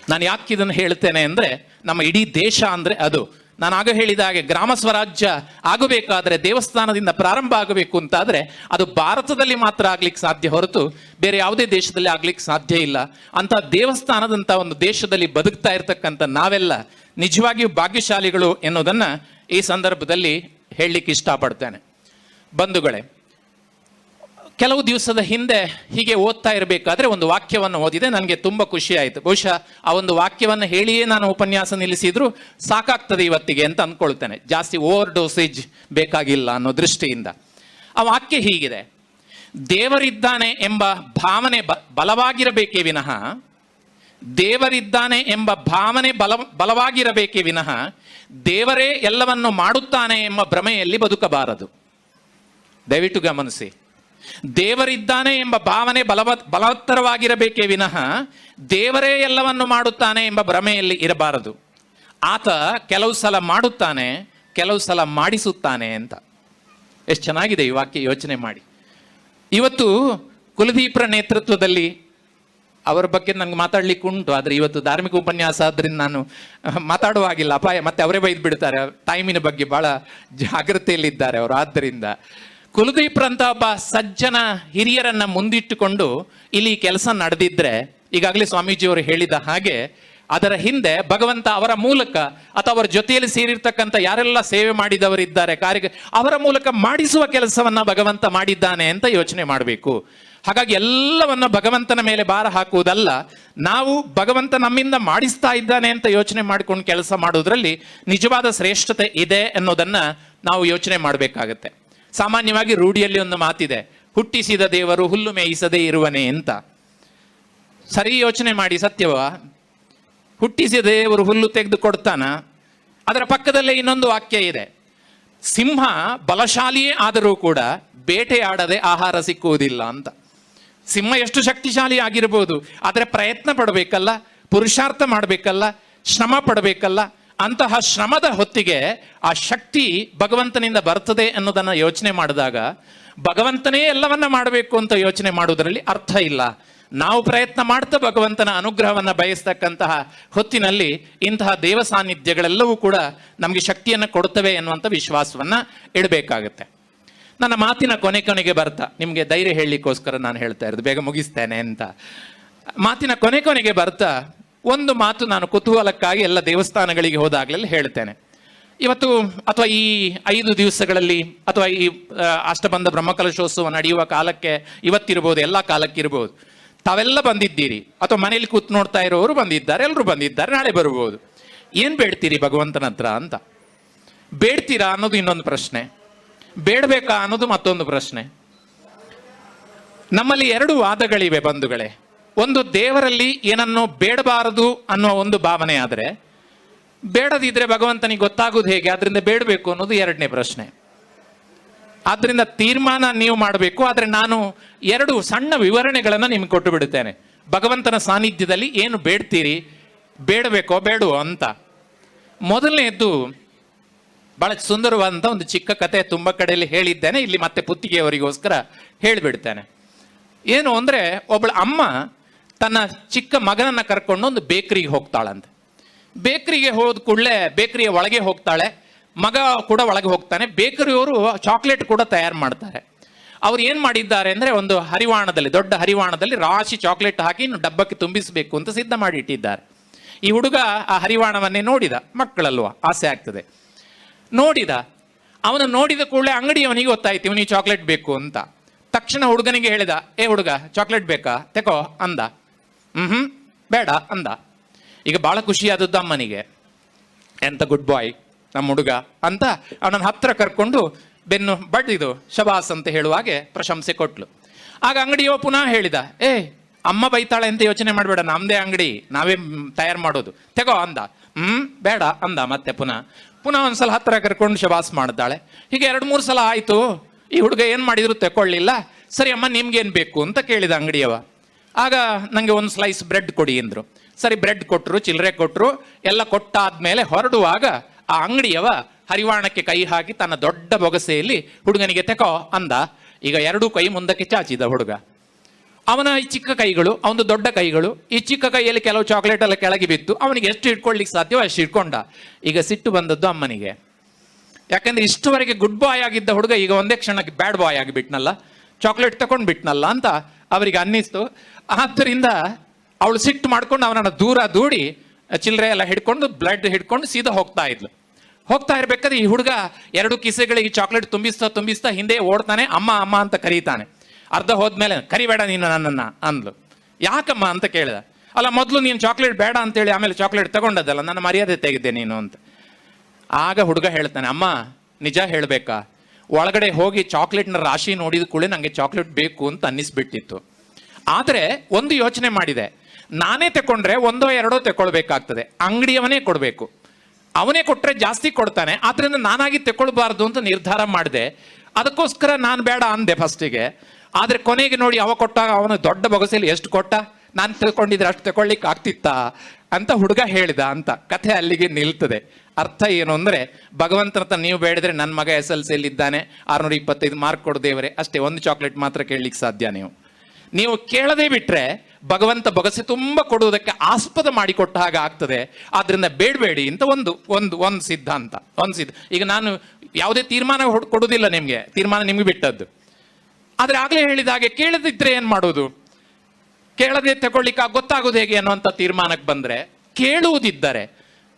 ನಾನು ಯಾಕೆ ಇದನ್ನು ಹೇಳ್ತೇನೆ ಅಂದರೆ, ನಮ್ಮ ಇಡೀ ದೇಶ ಅಂದರೆ ಅದು. ನಾನು ಆಗ ಹೇಳಿದ ಹಾಗೆ ಗ್ರಾಮ ಸ್ವರಾಜ್ಯ ಆಗಬೇಕಾದ್ರೆ, ದೇವಸ್ಥಾನದಿಂದ ಪ್ರಾರಂಭ ಆಗಬೇಕು ಅಂತಾದ್ರೆ, ಅದು ಭಾರತದಲ್ಲಿ ಮಾತ್ರ ಆಗ್ಲಿಕ್ಕೆ ಸಾಧ್ಯ ಹೊರತು ಬೇರೆ ಯಾವುದೇ ದೇಶದಲ್ಲಿ ಆಗ್ಲಿಕ್ಕೆ ಸಾಧ್ಯ ಇಲ್ಲ. ಅಂತ ದೇವಸ್ಥಾನದಂತ ಒಂದು ದೇಶದಲ್ಲಿ ಬದುಕ್ತಾ ಇರ್ತಕ್ಕಂಥ ನಾವೆಲ್ಲ ನಿಜವಾಗಿಯೂ ಭಾಗ್ಯಶಾಲಿಗಳು ಎನ್ನುವುದನ್ನು ಈ ಸಂದರ್ಭದಲ್ಲಿ ಹೇಳಲಿಕ್ಕೆ ಇಷ್ಟಪಡ್ತೇನೆ. ಬಂಧುಗಳೇ, ಕೆಲವು ದಿವಸದ ಹಿಂದೆ ಹೀಗೆ ಓದ್ತಾ ಇರಬೇಕಾದ್ರೆ ಒಂದು ವಾಕ್ಯವನ್ನು ಓದಿದೆ, ನನಗೆ ತುಂಬ ಖುಷಿ ಆಯಿತು. ಬಹುಶಃ ಆ ಒಂದು ವಾಕ್ಯವನ್ನು ಹೇಳಿಯೇ ನಾನು ಉಪನ್ಯಾಸ ನಿಲ್ಲಿಸಿದ್ರು ಸಾಕಾಗ್ತದೆ ಇವತ್ತಿಗೆ ಅಂತ ಅಂದ್ಕೊಳ್ತೇನೆ ಜಾಸ್ತಿ ಓವರ್ ಡೋಸೇಜ್ ಬೇಕಾಗಿಲ್ಲ ಅನ್ನೋ ದೃಷ್ಟಿಯಿಂದ. ಆ ವಾಕ್ಯ ಹೀಗಿದೆ, ದೇವರಿದ್ದಾನೆ ಎಂಬ ಭಾವನೆ ಬಲವಾಗಿರಬೇಕೇ ವಿನಃ ದೇವರಿದ್ದಾನೆ ಎಂಬ ಭಾವನೆ ಬಲ, ಬಲವಾಗಿರಬೇಕೆ ವಿನಃ ದೇವರೇ ಎಲ್ಲವನ್ನು ಮಾಡುತ್ತಾನೆ ಎಂಬ ಭ್ರಮೆಯಲ್ಲಿ ಬದುಕಬಾರದು. ದಯವಿಟ್ಟು ಗಮನಿಸಿ. ದೇವರಿದ್ದಾನೆ ಎಂಬ ಭಾವನೆ ಬಲವ, ಬಲವತ್ತರವಾಗಿರಬೇಕೆ ವಿನಃ ದೇವರೇ ಎಲ್ಲವನ್ನು ಮಾಡುತ್ತಾನೆ ಎಂಬ ಭ್ರಮೆಯಲ್ಲಿ ಇರಬಾರದು. ಆತ ಕೆಲವು ಸಲ ಮಾಡುತ್ತಾನೆ, ಕೆಲವು ಸಲ ಮಾಡಿಸುತ್ತಾನೆ ಅಂತ. ಎಷ್ಟು ಚೆನ್ನಾಗಿದೆ ಈ ವಾಕ್ಯ ಯೋಚನೆ ಮಾಡಿ. ಇವತ್ತು ಕುಲದೀಪರ ನೇತೃತ್ವದಲ್ಲಿ ಅವರ ಬಗ್ಗೆ ನನಗೆ ಮಾತಾಡ್ಲಿಕ್ಕೆ ಉಂಟು, ಆದರೆ ಇವತ್ತು ಧಾರ್ಮಿಕ ಉಪನ್ಯಾಸ ಆದ್ರಿಂದ ನಾನು ಮಾತಾಡುವಾಗಿಲ್ಲ ಮಾತಾಡುವ ಅಪಾಯ. ಮತ್ತೆ ಅವರೇ ಬೈದು ಬಿಡ್ತಾರೆ. ಟೈಮಿನ ಬಗ್ಗೆ ಬಹಳ ಜಾಗ್ರತೆಯಲ್ಲಿದ್ದಾರೆ ಅವರು. ಆದ್ದರಿಂದ ಕುಲದೀಪ್ರಂತ ಒಬ್ಬ ಸಜ್ಜನ ಹಿರಿಯರನ್ನ ಮುಂದಿಟ್ಟುಕೊಂಡು ಇಲ್ಲಿ ಕೆಲಸ ನಡೆದಿದ್ರೆ, ಈಗಾಗಲೇ ಸ್ವಾಮೀಜಿಯವರು ಹೇಳಿದ ಹಾಗೆ, ಅದರ ಹಿಂದೆ ಭಗವಂತ ಅವರ ಮೂಲಕ ಅಥವಾ ಅವರ ಜೊತೆಯಲ್ಲಿ ಸೇರಿರ್ತಕ್ಕಂಥ ಯಾರೆಲ್ಲ ಸೇವೆ ಮಾಡಿದವರಿದ್ದಾರೆ, ಕಾರ್ಯ ಅವರ ಮೂಲಕ ಮಾಡಿಸುವ ಕೆಲಸವನ್ನ ಭಗವಂತ ಮಾಡಿದ್ದಾನೆ ಅಂತ ಯೋಚನೆ ಮಾಡಬೇಕು. ಹಾಗಾಗಿ ಎಲ್ಲವನ್ನ ಭಗವಂತನ ಮೇಲೆ ಭಾರ ಹಾಕುವುದಲ್ಲ, ನಾವು ಭಗವಂತ ನಮ್ಮಿಂದ ಮಾಡಿಸ್ತಾ ಇದ್ದಾನೆ ಅಂತ ಯೋಚನೆ ಮಾಡ್ಕೊಂಡು ಕೆಲಸ ಮಾಡೋದ್ರಲ್ಲಿ ನಿಜವಾದ ಶ್ರೇಷ್ಠತೆ ಇದೆ ಅನ್ನೋದನ್ನ ನಾವು ಯೋಚನೆ ಮಾಡಬೇಕಾಗತ್ತೆ. ಸಾಮಾನ್ಯವಾಗಿ ರೂಢಿಯಲ್ಲಿ ಒಂದು ಮಾತಿದೆ, ಹುಟ್ಟಿಸಿದ ದೇವರು ಹುಲ್ಲು ಮೇಯಿಸದೇ ಇರುವನೆ ಅಂತ. ಸರಿ ಯೋಚನೆ ಮಾಡಿ, ಸತ್ಯವ? ಹುಟ್ಟಿಸಿದ ದೇವರು ಹುಲ್ಲು ತೆಗೆದು ಕೊಡ್ತಾನ? ಅದರ ಪಕ್ಕದಲ್ಲೇ ಇನ್ನೊಂದು ವಾಕ್ಯ ಇದೆ, ಸಿಂಹ ಬಲಶಾಲಿಯೇ ಆದರೂ ಕೂಡ ಬೇಟೆಯಾಡದೆ ಆಹಾರ ಸಿಕ್ಕುವುದಿಲ್ಲ ಅಂತ. ಸಿಂಹ ಎಷ್ಟು ಶಕ್ತಿಶಾಲಿ ಆಗಿರ್ಬೋದು, ಆದರೆ ಪ್ರಯತ್ನ ಪಡಬೇಕಲ್ಲ, ಪುರುಷಾರ್ಥ ಮಾಡಬೇಕಲ್ಲ, ಶ್ರಮ ಪಡಬೇಕಲ್ಲ, ಅಂತಹ ಶ್ರಮದ ಹೊತ್ತಿಗೆ ಆ ಶಕ್ತಿ ಭಗವಂತನಿಂದ ಬರ್ತದೆ ಅನ್ನೋದನ್ನು ಯೋಚನೆ ಮಾಡಿದಾಗ, ಭಗವಂತನೇ ಎಲ್ಲವನ್ನ ಮಾಡಬೇಕು ಅಂತ ಯೋಚನೆ ಮಾಡುವುದರಲ್ಲಿ ಅರ್ಥ ಇಲ್ಲ. ನಾವು ಪ್ರಯತ್ನ ಮಾಡ್ತಾ ಭಗವಂತನ ಅನುಗ್ರಹವನ್ನು ಬಯಸ್ತಕ್ಕಂತಹ ಹೊತ್ತಿನಲ್ಲಿ ಇಂತಹ ದೇವ ಸಾನ್ನಿಧ್ಯಗಳೆಲ್ಲವೂ ಕೂಡ ನಮಗೆ ಶಕ್ತಿಯನ್ನು ಕೊಡುತ್ತವೆ ಎನ್ನುವಂಥ ವಿಶ್ವಾಸವನ್ನ ಇಡಬೇಕಾಗತ್ತೆ. ನನ್ನ ಮಾತಿನ ಕೊನೆ ಕೊನೆಗೆ ಬರ್ತಾ. ನಿಮಗೆ ಧೈರ್ಯ ಹೇಳಲಿಕ್ಕೋಸ್ಕರ ನಾನು ಹೇಳ್ತಾ ಇರೋದು. ಬೇಗ ಮುಗಿಸ್ತೇನೆ ಅಂತ. ಮಾತಿನ ಕೊನೆ ಕೊನೆಗೆ ಬರ್ತಾ, ಒಂದು ಮಾತು ನಾನು ಕುತೂಹಲಕ್ಕಾಗಿ ಎಲ್ಲ ದೇವಸ್ಥಾನಗಳಿಗೆ ಹೋದಾಗಲೆಲ್ಲ ಹೇಳ್ತೇನೆ. ಇವತ್ತು ಅಥವಾ ಈ ಐದು ದಿವಸಗಳಲ್ಲಿ ಅಥವಾ ಈ ಅಷ್ಟಬಂಧ ಬ್ರಹ್ಮಕಲಶೋತ್ಸವ ನಡೆಯುವ ಕಾಲಕ್ಕೆ ಇವತ್ತಿರ್ಬೋದು, ಎಲ್ಲ ಕಾಲಕ್ಕಿರ್ಬೋದು, ತಾವೆಲ್ಲ ಬಂದಿದ್ದೀರಿ. ಅಥವಾ ಮನೇಲಿ ಕೂತ್ ನೋಡ್ತಾ ಇರೋರು ಬಂದಿದ್ದಾರೆ ಎಲ್ಲರೂ ಬಂದಿದ್ದಾರೆ, ನಾಳೆ ಬರ್ಬೋದು ಏನು ಬೇಡ್ತೀರಿ ಭಗವಂತನ ಹತ್ರ ಅಂತ? ಬೇಡ್ತೀರಾ ಅನ್ನೋದು ಇನ್ನೊಂದು ಪ್ರಶ್ನೆ. ಬೇಡಬೇಕಾ ಅನ್ನೋದು ಮತ್ತೊಂದು ಪ್ರಶ್ನೆ. ನಮ್ಮಲ್ಲಿ ಎರಡು ವಾದಗಳಿವೆ ಬಂಧುಗಳೇ. ಒಂದು ದೇವರಲ್ಲಿ ಏನನ್ನು ಬೇಡಬಾರದು ಅನ್ನೋ ಒಂದು ಭಾವನೆ ಆದರೆ, ಬೇಡದಿದ್ರೆ ಭಗವಂತನಿಗೆ ಗೊತ್ತಾಗೋದು ಹೇಗೆ? ಅದರಿಂದ ಬೇಡಬೇಕು ಅನ್ನೋದು ಎರಡನೇ ಪ್ರಶ್ನೆ. ಆದ್ರಿಂದ ತೀರ್ಮಾನ ನೀವು ಮಾಡಬೇಕು, ಆದರೆ ನಾನು ಎರಡು ಸಣ್ಣ ವಿವರಣೆಗಳನ್ನು ನಿಮ್ಗೆ ಕೊಟ್ಟು ಬಿಡುತ್ತೇನೆ. ಭಗವಂತನ ಸಾನ್ನಿಧ್ಯದಲ್ಲಿ ಏನು ಬೇಡ್ತೀರಿ? ಬೇಡಬೇಕೋ, ಬೇಡವೋ ಅಂತ. ಮೊದಲನೇದ್ದು ಬಹಳ ಸುಂದರವಾದಂಥ ಒಂದು ಚಿಕ್ಕ ಕತೆ ತುಂಬ ಕಡೆಯಲ್ಲಿ ಹೇಳಿದ್ದೇನೆ. ಇಲ್ಲಿ ಮತ್ತೆ ಪುತ್ತಿಗೆಯವರಿಗೋಸ್ಕರ ಹೇಳಿಬಿಡ್ತೇನೆ. ಏನು ಅಂದರೆ ಒಬ್ಬಳ ಅಮ್ಮ ತನ್ನ ಚಿಕ್ಕ ಮಗನನ್ನ ಕರ್ಕೊಂಡು ಒಂದು ಬೇಕರಿಗೆ ಹೋಗ್ತಾಳಂತೆ. ಬೇಕರಿಗೆ ಹೋದ ಕೂಡಲೇ ಬೇಕರಿಯ ಒಳಗೆ ಹೋಗ್ತಾಳೆ. ಮಗ ಕೂಡ ಒಳಗೆ ಹೋಗ್ತಾನೆ. ಬೇಕರಿಯವರು ಚಾಕ್ಲೇಟ್ ಕೂಡ ತಯಾರು ಮಾಡ್ತಾರೆ. ಅವ್ರು ಏನು ಮಾಡಿದ್ದಾರೆ ಅಂದರೆ, ಒಂದು ಹರಿವಾಣದಲ್ಲಿ, ದೊಡ್ಡ ಹರಿವಾಣದಲ್ಲಿ ರಾಶಿ ಚಾಕ್ಲೇಟ್ ಹಾಕಿ ಡಬ್ಬಕ್ಕೆ ತುಂಬಿಸಬೇಕು ಅಂತ ಸಿದ್ಧ ಮಾಡಿ ಇಟ್ಟಿದ್ದಾರೆ ಈ ಹುಡುಗ ಆ ಹರಿವಾಣವನ್ನೇ ನೋಡಿದ. ಮಕ್ಕಳಲ್ವಾ? ಆಸೆ ಆಗ್ತದೆ. ನೋಡಿದ. ಅವನು ನೋಡಿದ ಕೂಡಲೇ ಅಂಗಡಿಯವನಿಗೆ ಗೊತ್ತಾಯ್ತು ಇವನಿಗೆ ಚಾಕ್ಲೇಟ್ ಬೇಕು ಅಂತ. ತಕ್ಷಣ ಹುಡುಗನಿಗೆ ಹೇಳಿದ, ಏ ಹುಡುಗ ಚಾಕ್ಲೇಟ್ ಬೇಕಾ? ತೆಕೋ ಅಂದ. ಹ್ಮ್ ಬೇಡ ಅಂದ. ಈಗ ಬಹಳ ಖುಷಿಯಾದದ್ದು ಅಮ್ಮನಿಗೆ. ಎಂತ ಗುಡ್ ಬಾಯ್ ನಮ್ಮ ಹುಡುಗ ಅಂತ ಅವನನ್ನ ಹತ್ರ ಕರ್ಕೊಂಡು ಬೆನ್ನು ಬಡ್ದಿದು ಶಬಾಸ್ ಅಂತ ಹೇಳುವಾಗೆ ಪ್ರಶಂಸೆ ಕೊಟ್ಲು. ಆಗ ಅಂಗಡಿಯವ ಪುನಃ ಹೇಳಿದ, ಏ, ಅಮ್ಮ ಬೈತಾಳೆ ಅಂತ ಯೋಚನೆ ಮಾಡಬೇಡ, ನಮ್ದೇ ಅಂಗಡಿ, ನಾವೇ ತಯಾರು ಮಾಡೋದು ತೆಗೋ ಅಂದ. ಹ್ಮ್, ಬೇಡ ಅಂದ ಮತ್ತೆ ಪುನಃ. ಪುನಃ ಒಂದ್ಸಲ ಹತ್ತಿರ ಕರ್ಕೊಂಡು ಶಬಾಸ್ ಮಾಡಿದ್ದಾಳೆ ಹೀಗೆ ಎರಡು ಮೂರು ಸಲ ಆಯ್ತು. ಈ ಹುಡುಗ ಏನು ಮಾಡಿದ್ರು ತೆಕೊಳ್ಳಿಲ್ಲ. ಸರಿ ಅಮ್ಮ, ನಿಮ್ಗೇನು ಬೇಕು ಅಂತ ಕೇಳಿದ ಅಂಗಡಿಯವ. ಆಗ ನನಗೆ ಒಂದು ಸ್ಲೈಸ್ ಬ್ರೆಡ್ ಕೊಡಿ ಅಂದರು. ಸರಿ ಬ್ರೆಡ್ ಕೊಟ್ಟರು ಚಿಲ್ಲರೆ ಕೊಟ್ಟರು ಎಲ್ಲ ಕೊಟ್ಟಾದ್ಮೇಲೆ ಹೊರಡುವಾಗ ಆ ಅಂಗಡಿಯವ ಹರಿವಾಣಕ್ಕೆ ಕೈ ಹಾಕಿ ತನ್ನ ದೊಡ್ಡ ಬೊಗಸೆಯಲ್ಲಿ, ಹುಡುಗನಿಗೆ ತೆಕೋ ಅಂದ. ಈಗ ಎರಡೂ ಕೈ ಮುಂದಕ್ಕೆ ಚಾಚಿದ ಹುಡುಗ. ಅವನ ಈ ಚಿಕ್ಕ ಕೈಗಳು ಅವನು ದೊಡ್ಡ ಕೈಗಳು, ಈ ಚಿಕ್ಕ ಕೈಯಲ್ಲಿ ಕೆಲವು ಚಾಕ್ಲೇಟ್ ಎಲ್ಲ ಕೆಳಗೆ ಬಿತ್ತು. ಅವನಿಗೆ ಎಷ್ಟು ಇಟ್ಕೊಳ್ಳಿಕ್ಕೆ ಸಾಧ್ಯವೋ ಅಷ್ಟು ಇಟ್ಕೊಂಡ. ಈಗ ಸಿಟ್ಟು ಬಂದದ್ದು ಅಮ್ಮನಿಗೆ. ಯಾಕಂದ್ರೆ ಇಷ್ಟುವರೆಗೆ ಗುಡ್ ಬಾಯ್ ಆಗಿದ್ದ ಹುಡುಗ ಈಗ ಒಂದೇ ಕ್ಷಣಕ್ಕೆ ಬ್ಯಾಡ್ ಬಾಯ್ ಆಗಿಬಿಟ್ನಲ್ಲ. ಚಾಕ್ಲೇಟ್ ತಗೊಂಡು ಬಿಟ್ನಲ್ಲ ಅಂತ ಅವರಿಗೆ ಅನ್ನಿಸ್ತು. ಆದ್ದರಿಂದ ಅವಳು ಸಿಟ್ಟು ಮಾಡ್ಕೊಂಡು ಅವನನ್ನು ದೂರ ದೂಡಿ ಚಿಲ್ಲರೆ ಎಲ್ಲ ಹಿಡ್ಕೊಂಡು ಬ್ಲಡ್ ಹಿಡ್ಕೊಂಡು ಸೀದಾ ಹೋಗ್ತಾ ಇದ್ಲು. ಹೋಗ್ತಾ ಇರ್ಬೇಕಾದ್ರೆ ಈ ಹುಡುಗ ಎರಡು ಕಿಸೆಗಳಿಗೆ ಚಾಕ್ಲೇಟ್ ತುಂಬಿಸ್ತಾ ತುಂಬಿಸ್ತಾ ಹಿಂದೆ ಓಡ್ತಾನೆ, ಅಮ್ಮ ಅಮ್ಮ ಅಂತ ಕರೀತಾನೆ. ಅರ್ಧ ಹೋದ್ಮೇಲೆ, ಕರಿಬೇಡ ನೀನು ನನ್ನನ್ನು ಅಂದ್ಲು. ಯಾಕಮ್ಮ ಅಂತ ಕೇಳಿದ. ಅಲ್ಲ, ಮೊದಲು ನೀನು ಚಾಕ್ಲೇಟ್ ಬೇಡ ಅಂತೇಳಿ ಆಮೇಲೆ ಚಾಕ್ಲೇಟ್ ತಗೊಂಡದ್ದಲ್ಲ, ನನ್ನ ಮರ್ಯಾದೆ ತೆಗೆದೆ ನೀನು ಅಂತ. ಆಗ ಹುಡುಗ ಹೇಳ್ತಾನೆ, ಅಮ್ಮ, ನಿಜ ಹೇಳಬೇಕಾ? ಒಳಗಡೆ ಹೋಗಿ ಚಾಕ್ಲೇಟ್ನ ರಾಶಿ ನೋಡಿದ ಕೂಡಲೇ ನನಗೆ ಚಾಕ್ಲೇಟ್ ಬೇಕು ಅಂತ ಅನ್ನಿಸ್ಬಿಟ್ಟಿತ್ತು. ಆದರೆ ಒಂದು ಯೋಚನೆ ಮಾಡಿದೆ, ನಾನೇ ತಕೊಂಡ್ರೆ ಒಂದೋ ಎರಡೋ ತಗೊಳ್ಬೇಕಾಗ್ತದೆ ಅಂಗಡಿಯವನೇ ಕೊಡಬೇಕು. ಅವನೇ ಕೊಟ್ಟರೆ ಜಾಸ್ತಿ ಕೊಡ್ತಾನೆ ಆದ್ದರಿಂದ ನಾನಾಗಿ ತಗೊಳ್ಬಾರ್ದು ಅಂತ ನಿರ್ಧಾರ ಮಾಡಿದೆ. ಅದಕ್ಕೋಸ್ಕರ ನಾನು ಬೇಡ ಅಂದೆ ಫಸ್ಟಿಗೆ ಆದರೆ ಕೊನೆಗೆ ನೋಡಿ ಅವ ಕೊಟ್ಟಾಗ ಅವನು ದೊಡ್ಡ ಬೊಗಸೆಯಲ್ಲಿ ಎಷ್ಟು ಕೊಟ್ಟ? ನಾನು ತಿಳ್ಕೊಂಡಿದ್ರೆ ಅಷ್ಟು ತಗೊಳ್ಳಿಕ್ಕೆ ಆಗ್ತಿತ್ತಾ? ಅಂತ ಹುಡುಗ ಹೇಳಿದ ಅಂತ. ಕಥೆ ಅಲ್ಲಿಗೆ ನಿಲ್ತದೆ. ಅರ್ಥ ಏನು ಅಂದರೆ, ಭಗವಂತನ ನೀವು ಬೇಡಿದ್ರೆ ನನ್ನ ಮಗ ಎಸ್ ಎಲ್ ಸಿಯಲ್ಲಿ ಇದ್ದಾನೆ, ಆರ್ನೂರ ಇಪ್ಪತ್ತೈದು ಮಾರ್ಕ್ ಕೊಡು ದೇವರೇ. ಅಷ್ಟೇ, ಒಂದು ಚಾಕ್ಲೇಟ್ ಮಾತ್ರ ಕೇಳಲಿಕ್ಕೆ ಸಾಧ್ಯ ನೀವು. ನೀವು ಕೇಳದೇ ಬಿಟ್ರೆ ಭಗವಂತ ಬೊಗಸೆ ತುಂಬ ಕೊಡುವುದಕ್ಕೆ ಆಸ್ಪದ ಮಾಡಿಕೊಟ್ಟ ಹಾಗೆ ಆಗ್ತದೆ. ಆದ್ದರಿಂದ ಬೇಡಬೇಡಿ ಅಂತ ಒಂದು ಒಂದು ಒಂದು ಸಿದ್ಧಾಂತ. ಒಂದು ಸಿದ್ಧ ಈಗ ನಾನು ಯಾವುದೇ ತೀರ್ಮಾನ ಕೊಡುವುದಿಲ್ಲ ನಿಮಗೆ. ತೀರ್ಮಾನ ನಿಮಗೆ ಬಿಟ್ಟದ್ದು. ಆದ್ರೆ ಆಗಲೇ ಹೇಳಿದ ಹಾಗೆ ಕೇಳದಿದ್ರೆ ಏನು ಮಾಡೋದು ಕೇಳದೆ ತಗೊಳ್ಳಿಕ್ಕೆ ಗೊತ್ತಾಗೋದು ಹೇಗೆ ಅನ್ನುವಂಥ ತೀರ್ಮಾನಕ್ಕೆ ಬಂದ್ರೆ, ಕೇಳುವುದಿದ್ದರೆ,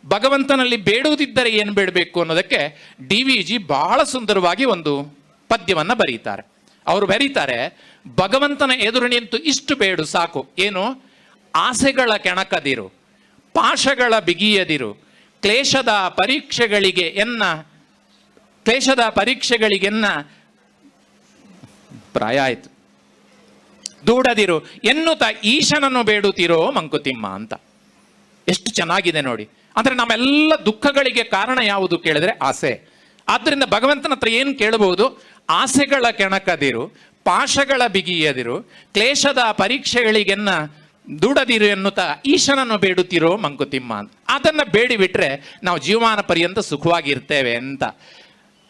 ಭಗವಂತನಲ್ಲಿ ಬೇಡುವುದಿದ್ದರೆ ಏನು ಬೇಡಬೇಕು ಅನ್ನೋದಕ್ಕೆ ಡಿ ವಿ ಜಿ ಬಹಳ ಸುಂದರವಾಗಿ ಒಂದು ಪದ್ಯವನ್ನ ಬರೀತಾರೆ. ಅವರು ಬರೀತಾರೆ, ಭಗವಂತನ ಎದುರು ನಿಂತು ಇಷ್ಟು ಬೇಡು, ಸಾಕು. ಏನು? ಆಸೆಗಳ ಕೆಣಕದಿರು, ಪಾಶಗಳ ಬಿಗಿಯದಿರು, ಕ್ಲೇಶದ ಪರೀಕ್ಷೆಗಳಿಗೆ ಎನ್ನ, ಕ್ಲೇಶದ ಪರೀಕ್ಷೆಗಳಿಗೆನ್ನ ಪ್ರಾಯ ಆಯಿತು. ದೂಡದಿರು, ಎನ್ನುತ್ತ ಈಶನನ್ನು ಬೇಡುತ್ತೀರೋ ಮಂಕುತಿಮ್ಮ ಅಂತ. ಎಷ್ಟು ಚೆನ್ನಾಗಿದೆ ನೋಡಿ. ಅಂದ್ರೆ ನಮ್ಮೆಲ್ಲ ದುಃಖಗಳಿಗೆ ಕಾರಣ ಯಾವುದು ಕೇಳಿದ್ರೆ ಆಸೆ. ಆದ್ದರಿಂದ ಭಗವಂತನ ಹತ್ರ ಏನು ಕೇಳಬಹುದು ಆಸೆಗಳ ಕೆಣಕದಿರು, ಪಾಶಗಳ ಬಿಗಿಯದಿರು, ಕ್ಲೇಶದ ಪರೀಕ್ಷೆಗಳಿಗೆನ್ನ ದೂಡದಿರು ಎನ್ನುತ್ತಾ ಈಶನನ್ನು ಬೇಡುತ್ತಿರೋ ಮಂಕುತಿಮ್ಮ ಅಂತ. ಅದನ್ನ ಬೇಡಿಬಿಟ್ರೆ ನಾವು ಜೀವಮಾನ ಪರ್ಯಂತ ಸುಖವಾಗಿರ್ತೇವೆ ಅಂತ.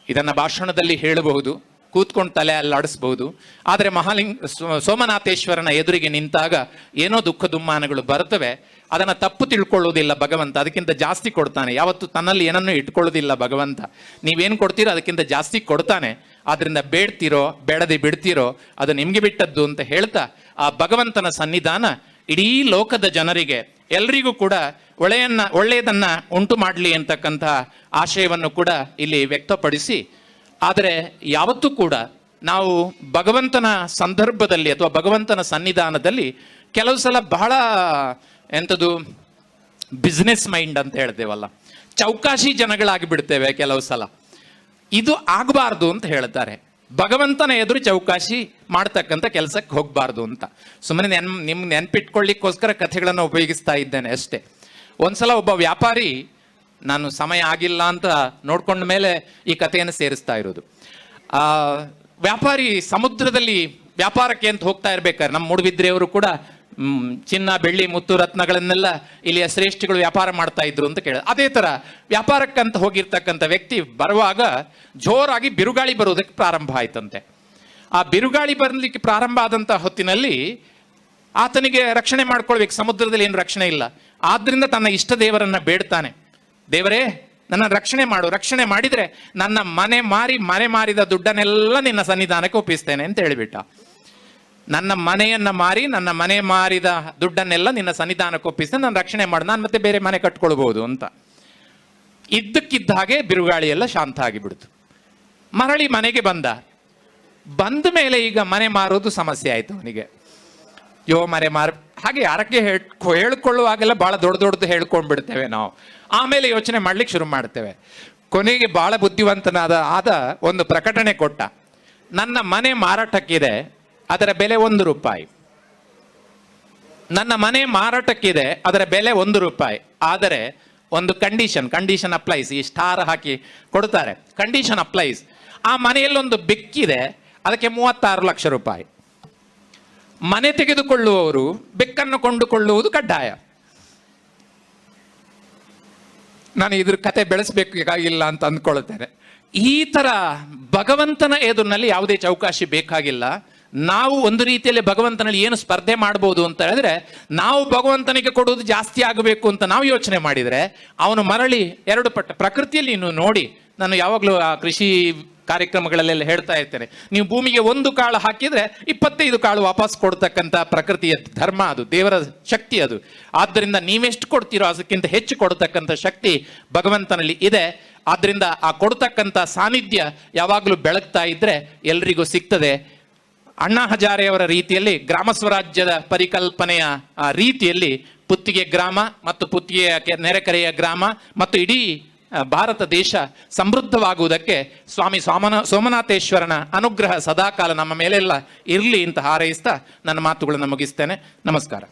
ಇದನ್ನ ಭಾಷಣದಲ್ಲಿ ಹೇಳಬಹುದು. ಕೂತ್ಕೊಂಡು ತಲೆ ಅಲ್ಲಾಡಿಸ್ಬಹುದು ಆದರೆ ಮಹಾಲಿಂಗ ಸೋಮನಾಥೇಶ್ವರನ ಎದುರಿಗೆ ನಿಂತಾಗ ಏನೋ ದುಃಖ ದುಮ್ಮಾನಗಳು ಬರ್ತವೆ ಅದನ್ನು ತಪ್ಪು ತಿಳ್ಕೊಳ್ಳೋದಿಲ್ಲ ಭಗವಂತ, ಅದಕ್ಕಿಂತ ಜಾಸ್ತಿ ಕೊಡ್ತಾನೆ. ಯಾವತ್ತು ತನ್ನಲ್ಲಿ ಏನನ್ನು ಇಟ್ಕೊಳ್ಳೋದಿಲ್ಲ ಭಗವಂತ. ನೀವೇನು ಕೊಡ್ತೀರೋ ಅದಕ್ಕಿಂತ ಜಾಸ್ತಿ ಕೊಡ್ತಾನೆ. ಆದ್ರಿಂದ ಬೇಡ್ತೀರೋ, ಬೇಡದೆ ಬಿಡ್ತೀರೋ, ಅದು ನಿಮಗೆ ಬಿಟ್ಟದ್ದು ಅಂತ ಹೇಳ್ತಾ ಆ ಭಗವಂತನ ಸನ್ನಿಧಾನ ಇಡೀ ಲೋಕದ ಜನರಿಗೆ, ಎಲ್ರಿಗೂ ಕೂಡ ಒಳ್ಳೆಯನ್ನ, ಒಳ್ಳೆಯದನ್ನ ಉಂಟು ಮಾಡಲಿ ಅಂತಕ್ಕಂತಹ ಆಶಯವನ್ನು ಕೂಡ ಇಲ್ಲಿ ವ್ಯಕ್ತಪಡಿಸಿ ಆದರೆ ಯಾವತ್ತೂ ಕೂಡ ನಾವು ಭಗವಂತನ ಸಂದರ್ಭದಲ್ಲಿ ಅಥವಾ ಭಗವಂತನ ಸನ್ನಿಧಾನದಲ್ಲಿ ಕೆಲವು ಸಲ ಬಹಳ ಎಂಥದ್ದು ಬಿಸ್ನೆಸ್ ಮೈಂಡ್ ಅಂತ ಹೇಳ್ತೇವಲ್ಲ. ಚೌಕಾಶಿ ಜನಗಳಾಗಿ ಬಿಡ್ತೇವೆ ಕೆಲವು ಸಲ. ಇದು ಆಗಬಾರ್ದು ಅಂತ ಹೇಳ್ತಾರೆ. ಭಗವಂತನ ಎದುರು ಚೌಕಾಶಿ ಮಾಡ್ತಕ್ಕಂಥ ಕೆಲಸಕ್ಕೆ ಹೋಗಬಾರ್ದು ಅಂತ. ಸುಮ್ಮನೆ ನೆನ್ ನಿಮ್ಮ ನೆನ್ಪಿಟ್ಕೊಳ್ಳಿಕ್ಕೋಸ್ಕರ ಕಥೆಗಳನ್ನು ಉಪಯೋಗಿಸ್ತಾ ಇದ್ದೇನೆ ಅಷ್ಟೇ. ಒಂದ್ಸಲ ಒಬ್ಬ ವ್ಯಾಪಾರಿ ನಾನು ಸಮಯ ಆಗಿಲ್ಲ ಅಂತ ನೋಡ್ಕೊಂಡ ಮೇಲೆ ಈ ಕಥೆಯನ್ನು ಸೇರಿಸ್ತಾ ಇರೋದು. ವ್ಯಾಪಾರಿ ಸಮುದ್ರದಲ್ಲಿ ವ್ಯಾಪಾರಕ್ಕೆ ಅಂತ ಹೋಗ್ತಾ ಇರ್ಬೇಕಾದ್ರೆ ನಮ್ಮ ಮೂಡುಬಿದ್ರೆಯವರು ಕೂಡ ಚಿನ್ನ, ಬೆಳ್ಳಿ, ಮುತ್ತು, ರತ್ನಗಳನ್ನೆಲ್ಲ ಇಲ್ಲಿಯ ಶ್ರೇಷ್ಠಿಗಳು ವ್ಯಾಪಾರ ಮಾಡ್ತಾ ಇದ್ರು ಅಂತ ಕೇಳ ಅದೇ ತರ ವ್ಯಾಪಾರಕ್ಕಂತ ಹೋಗಿರ್ತಕ್ಕಂಥ ವ್ಯಕ್ತಿ ಬರುವಾಗ ಜೋರಾಗಿ ಬಿರುಗಾಳಿ ಬರೋದಕ್ಕೆ ಪ್ರಾರಂಭ ಆಯ್ತಂತೆ. ಆ ಬಿರುಗಾಳಿ ಬರಲಿಕ್ಕೆ ಪ್ರಾರಂಭ ಆದಂಥ ಹೊತ್ತಿನಲ್ಲಿ ಆತನಿಗೆ ರಕ್ಷಣೆ ಮಾಡ್ಕೊಳ್ಬೇಕು. ಸಮುದ್ರದಲ್ಲಿ ಏನು ರಕ್ಷಣೆ ಇಲ್ಲ. ಆದ್ದರಿಂದ ತನ್ನ ಇಷ್ಟ ದೇವರನ್ನ ಬೇಡ್ತಾನೆ. ದೇವರೇ, ನನ್ನ ರಕ್ಷಣೆ ಮಾಡು, ರಕ್ಷಣೆ ಮಾಡಿದ್ರೆ ನನ್ನ ಮನೆ ಮಾರಿ ಮನೆ ಮಾರಿದ ದುಡ್ಡನ್ನೆಲ್ಲ ನಿನ್ನ ಸನ್ನಿಧಾನಕ್ಕೆ ಒಪ್ಪಿಸ್ತೇನೆ ಅಂತ ಹೇಳಿಬಿಟ್ಟ. ನನ್ನ ಮನೆಯನ್ನ ಮಾರಿ, ನನ್ನ ಮನೆ ಮಾರಿದ ದುಡ್ಡನ್ನೆಲ್ಲ ನಿನ್ನ ಸನ್ನಿಧಾನಕ್ಕೆ ಒಪ್ಪಿಸ್ತೇನೆ ನಾನು ರಕ್ಷಣೆ ಮಾಡು, ನಾನು ಮತ್ತೆ ಬೇರೆ ಮನೆ ಕಟ್ಕೊಳ್ಬಹುದು ಅಂತ. ಇದ್ದಕ್ಕಿದ್ದ ಹಾಗೆ ಬಿರುಗಾಳಿ ಎಲ್ಲ ಶಾಂತ ಆಗಿಬಿಡ್ತು. ಮರಳಿ ಮನೆಗೆ ಬಂದ. ಬಂದ ಮೇಲೆ ಈಗ ಮನೆ ಮಾರೋದು ಸಮಸ್ಯೆ ಆಯ್ತು ಅವನಿಗೆ. ಯೋ ಮರೆ ಮಾರ್ ಹಾಗೆ ಯಾರಕ್ಕೆ ಹೇಳ್ಕೊ ಹೇಳ್ಕೊಳ್ಳುವಾಗೆಲ್ಲ ಬಹಳ ದೊಡ್ಡ ದೊಡ್ಡದು ಹೇಳ್ಕೊಂಡ್ಬಿಡ್ತೇವೆ ನಾವು. ಆಮೇಲೆ ಯೋಚನೆ ಮಾಡ್ಲಿಕ್ಕೆ ಶುರು ಮಾಡ್ತೇವೆ. ಕೊನೆಗೆ ಬಹಳ ಬುದ್ಧಿವಂತನಾದ ಆದ ಒಂದು ಪ್ರಕಟಣೆ ಕೊಟ್ಟ. ನನ್ನ ಮನೆ ಮಾರಾಟಕ್ಕಿದೆ, ಅದರ ಬೆಲೆ ಒಂದು ರೂಪಾಯಿ. ನನ್ನ ಮನೆ ಮಾರಾಟಕ್ಕಿದೆ, ಅದರ ಬೆಲೆ ಒಂದು ರೂಪಾಯಿ. ಆದರೆ ಒಂದು ಕಂಡೀಷನ್ ಕಂಡೀಷನ್ ಅಪ್ಲೈಸ್ ಈ ಸ್ಟಾರ್ ಹಾಕಿ ಕೊಡ್ತಾರೆ ಕಂಡೀಷನ್ ಅಪ್ಲೈಸ್ ಆ ಮನೆಯಲ್ಲೊಂದು ಬೆಕ್ಕಿದೆ, ಅದಕ್ಕೆ ಮೂವತ್ತಾರು ಲಕ್ಷ ರೂಪಾಯಿ. ಮನೆ ತೆಗೆದುಕೊಳ್ಳುವವರು ಬೆಕ್ಕನ್ನು ಕೊಂಡುಕೊಳ್ಳುವುದು ಕಡ್ಡಾಯ. ನಾನು ಇದ್ರ ಕತೆ ಬೆಳೆಸಬೇಕಾಗಿಲ್ಲ ಅಂತ ಅಂದ್ಕೊಳ್ತೇನೆ. ಈ ಥರ ಭಗವಂತನ ಎದುರಿನಲ್ಲಿ ಯಾವುದೇ ಚೌಕಾಶಿ ಬೇಕಾಗಿಲ್ಲ. ನಾವು ಒಂದು ರೀತಿಯಲ್ಲಿ ಭಗವಂತನಲ್ಲಿ ಏನು ಸ್ಪರ್ಧೆ ಮಾಡ್ಬೋದು ಅಂತ ಹೇಳಿದ್ರೆ, ನಾವು ಭಗವಂತನಿಗೆ ಕೊಡುವುದು ಜಾಸ್ತಿ ಆಗಬೇಕು ಅಂತ ನಾವು ಯೋಚನೆ ಮಾಡಿದರೆ, ಅವನು ಮರಳಿ ಎರಡು ಪಟ್ಟ ಪ್ರಕೃತಿಯಲ್ಲಿ ಇನ್ನು ನೋಡಿ, ನಾನು ಯಾವಾಗಲೂ ಆ ಕೃಷಿ ಕಾರ್ಯಕ್ರಮಗಳಲ್ಲೆಲ್ಲ ಹೇಳ್ತಾ ಇರ್ತಾರೆ ನೀವು ಭೂಮಿಗೆ ಒಂದು ಕಾಳು ಹಾಕಿದ್ರೆ ಇಪ್ಪತ್ತೈದು ಕಾಳು ವಾಪಸ್ ಕೊಡ್ತಕ್ಕಂಥ ಪ್ರಕೃತಿಯ ಧರ್ಮ ಅದು, ದೇವರ ಶಕ್ತಿ ಅದು. ಆದ್ದರಿಂದ ನೀವೆಷ್ಟು ಕೊಡ್ತೀರೋ ಅದಕ್ಕಿಂತ ಹೆಚ್ಚು ಕೊಡ್ತಕ್ಕಂಥ ಶಕ್ತಿ ಭಗವಂತನಲ್ಲಿ ಇದೆ. ಆದ್ದರಿಂದ ಆ ಕೊಡ್ತಕ್ಕಂಥ ಸಾನ್ನಿಧ್ಯ ಯಾವಾಗಲೂ ಬೆಳಗ್ತಾ ಇದ್ರೆ ಎಲ್ರಿಗೂ ಸಿಗ್ತದೆ. ಅಣ್ಣಾ ಹಜಾರೆಯವರ ರೀತಿಯಲ್ಲಿ ಗ್ರಾಮ ಸ್ವರಾಜ್ಯದ ಪರಿಕಲ್ಪನೆಯ ರೀತಿಯಲ್ಲಿ ಪುತ್ತಿಗೆ ಗ್ರಾಮ ಮತ್ತು ಪುತ್ತಿಗೆಯ ನೆರೆಕರೆಯ ಗ್ರಾಮ ಮತ್ತು ಇಡೀ ಭಾರತ ದೇಶ ಸಮೃದ್ಧವಾಗುವುದಕ್ಕೆ ಸ್ವಾಮಿ ಸೋಮನ ಸೋಮನಾಥೇಶ್ವರನ ಅನುಗ್ರಹ ಸದಾಕಾಲ ನಮ್ಮ ಮೇಲೆಲ್ಲ ಇರಲಿ ಅಂತ ಹಾರೈಸ್ತಾ ನನ್ನ ಮಾತುಗಳನ್ನು ಮುಗಿಸ್ತೇನೆ. ನಮಸ್ಕಾರ.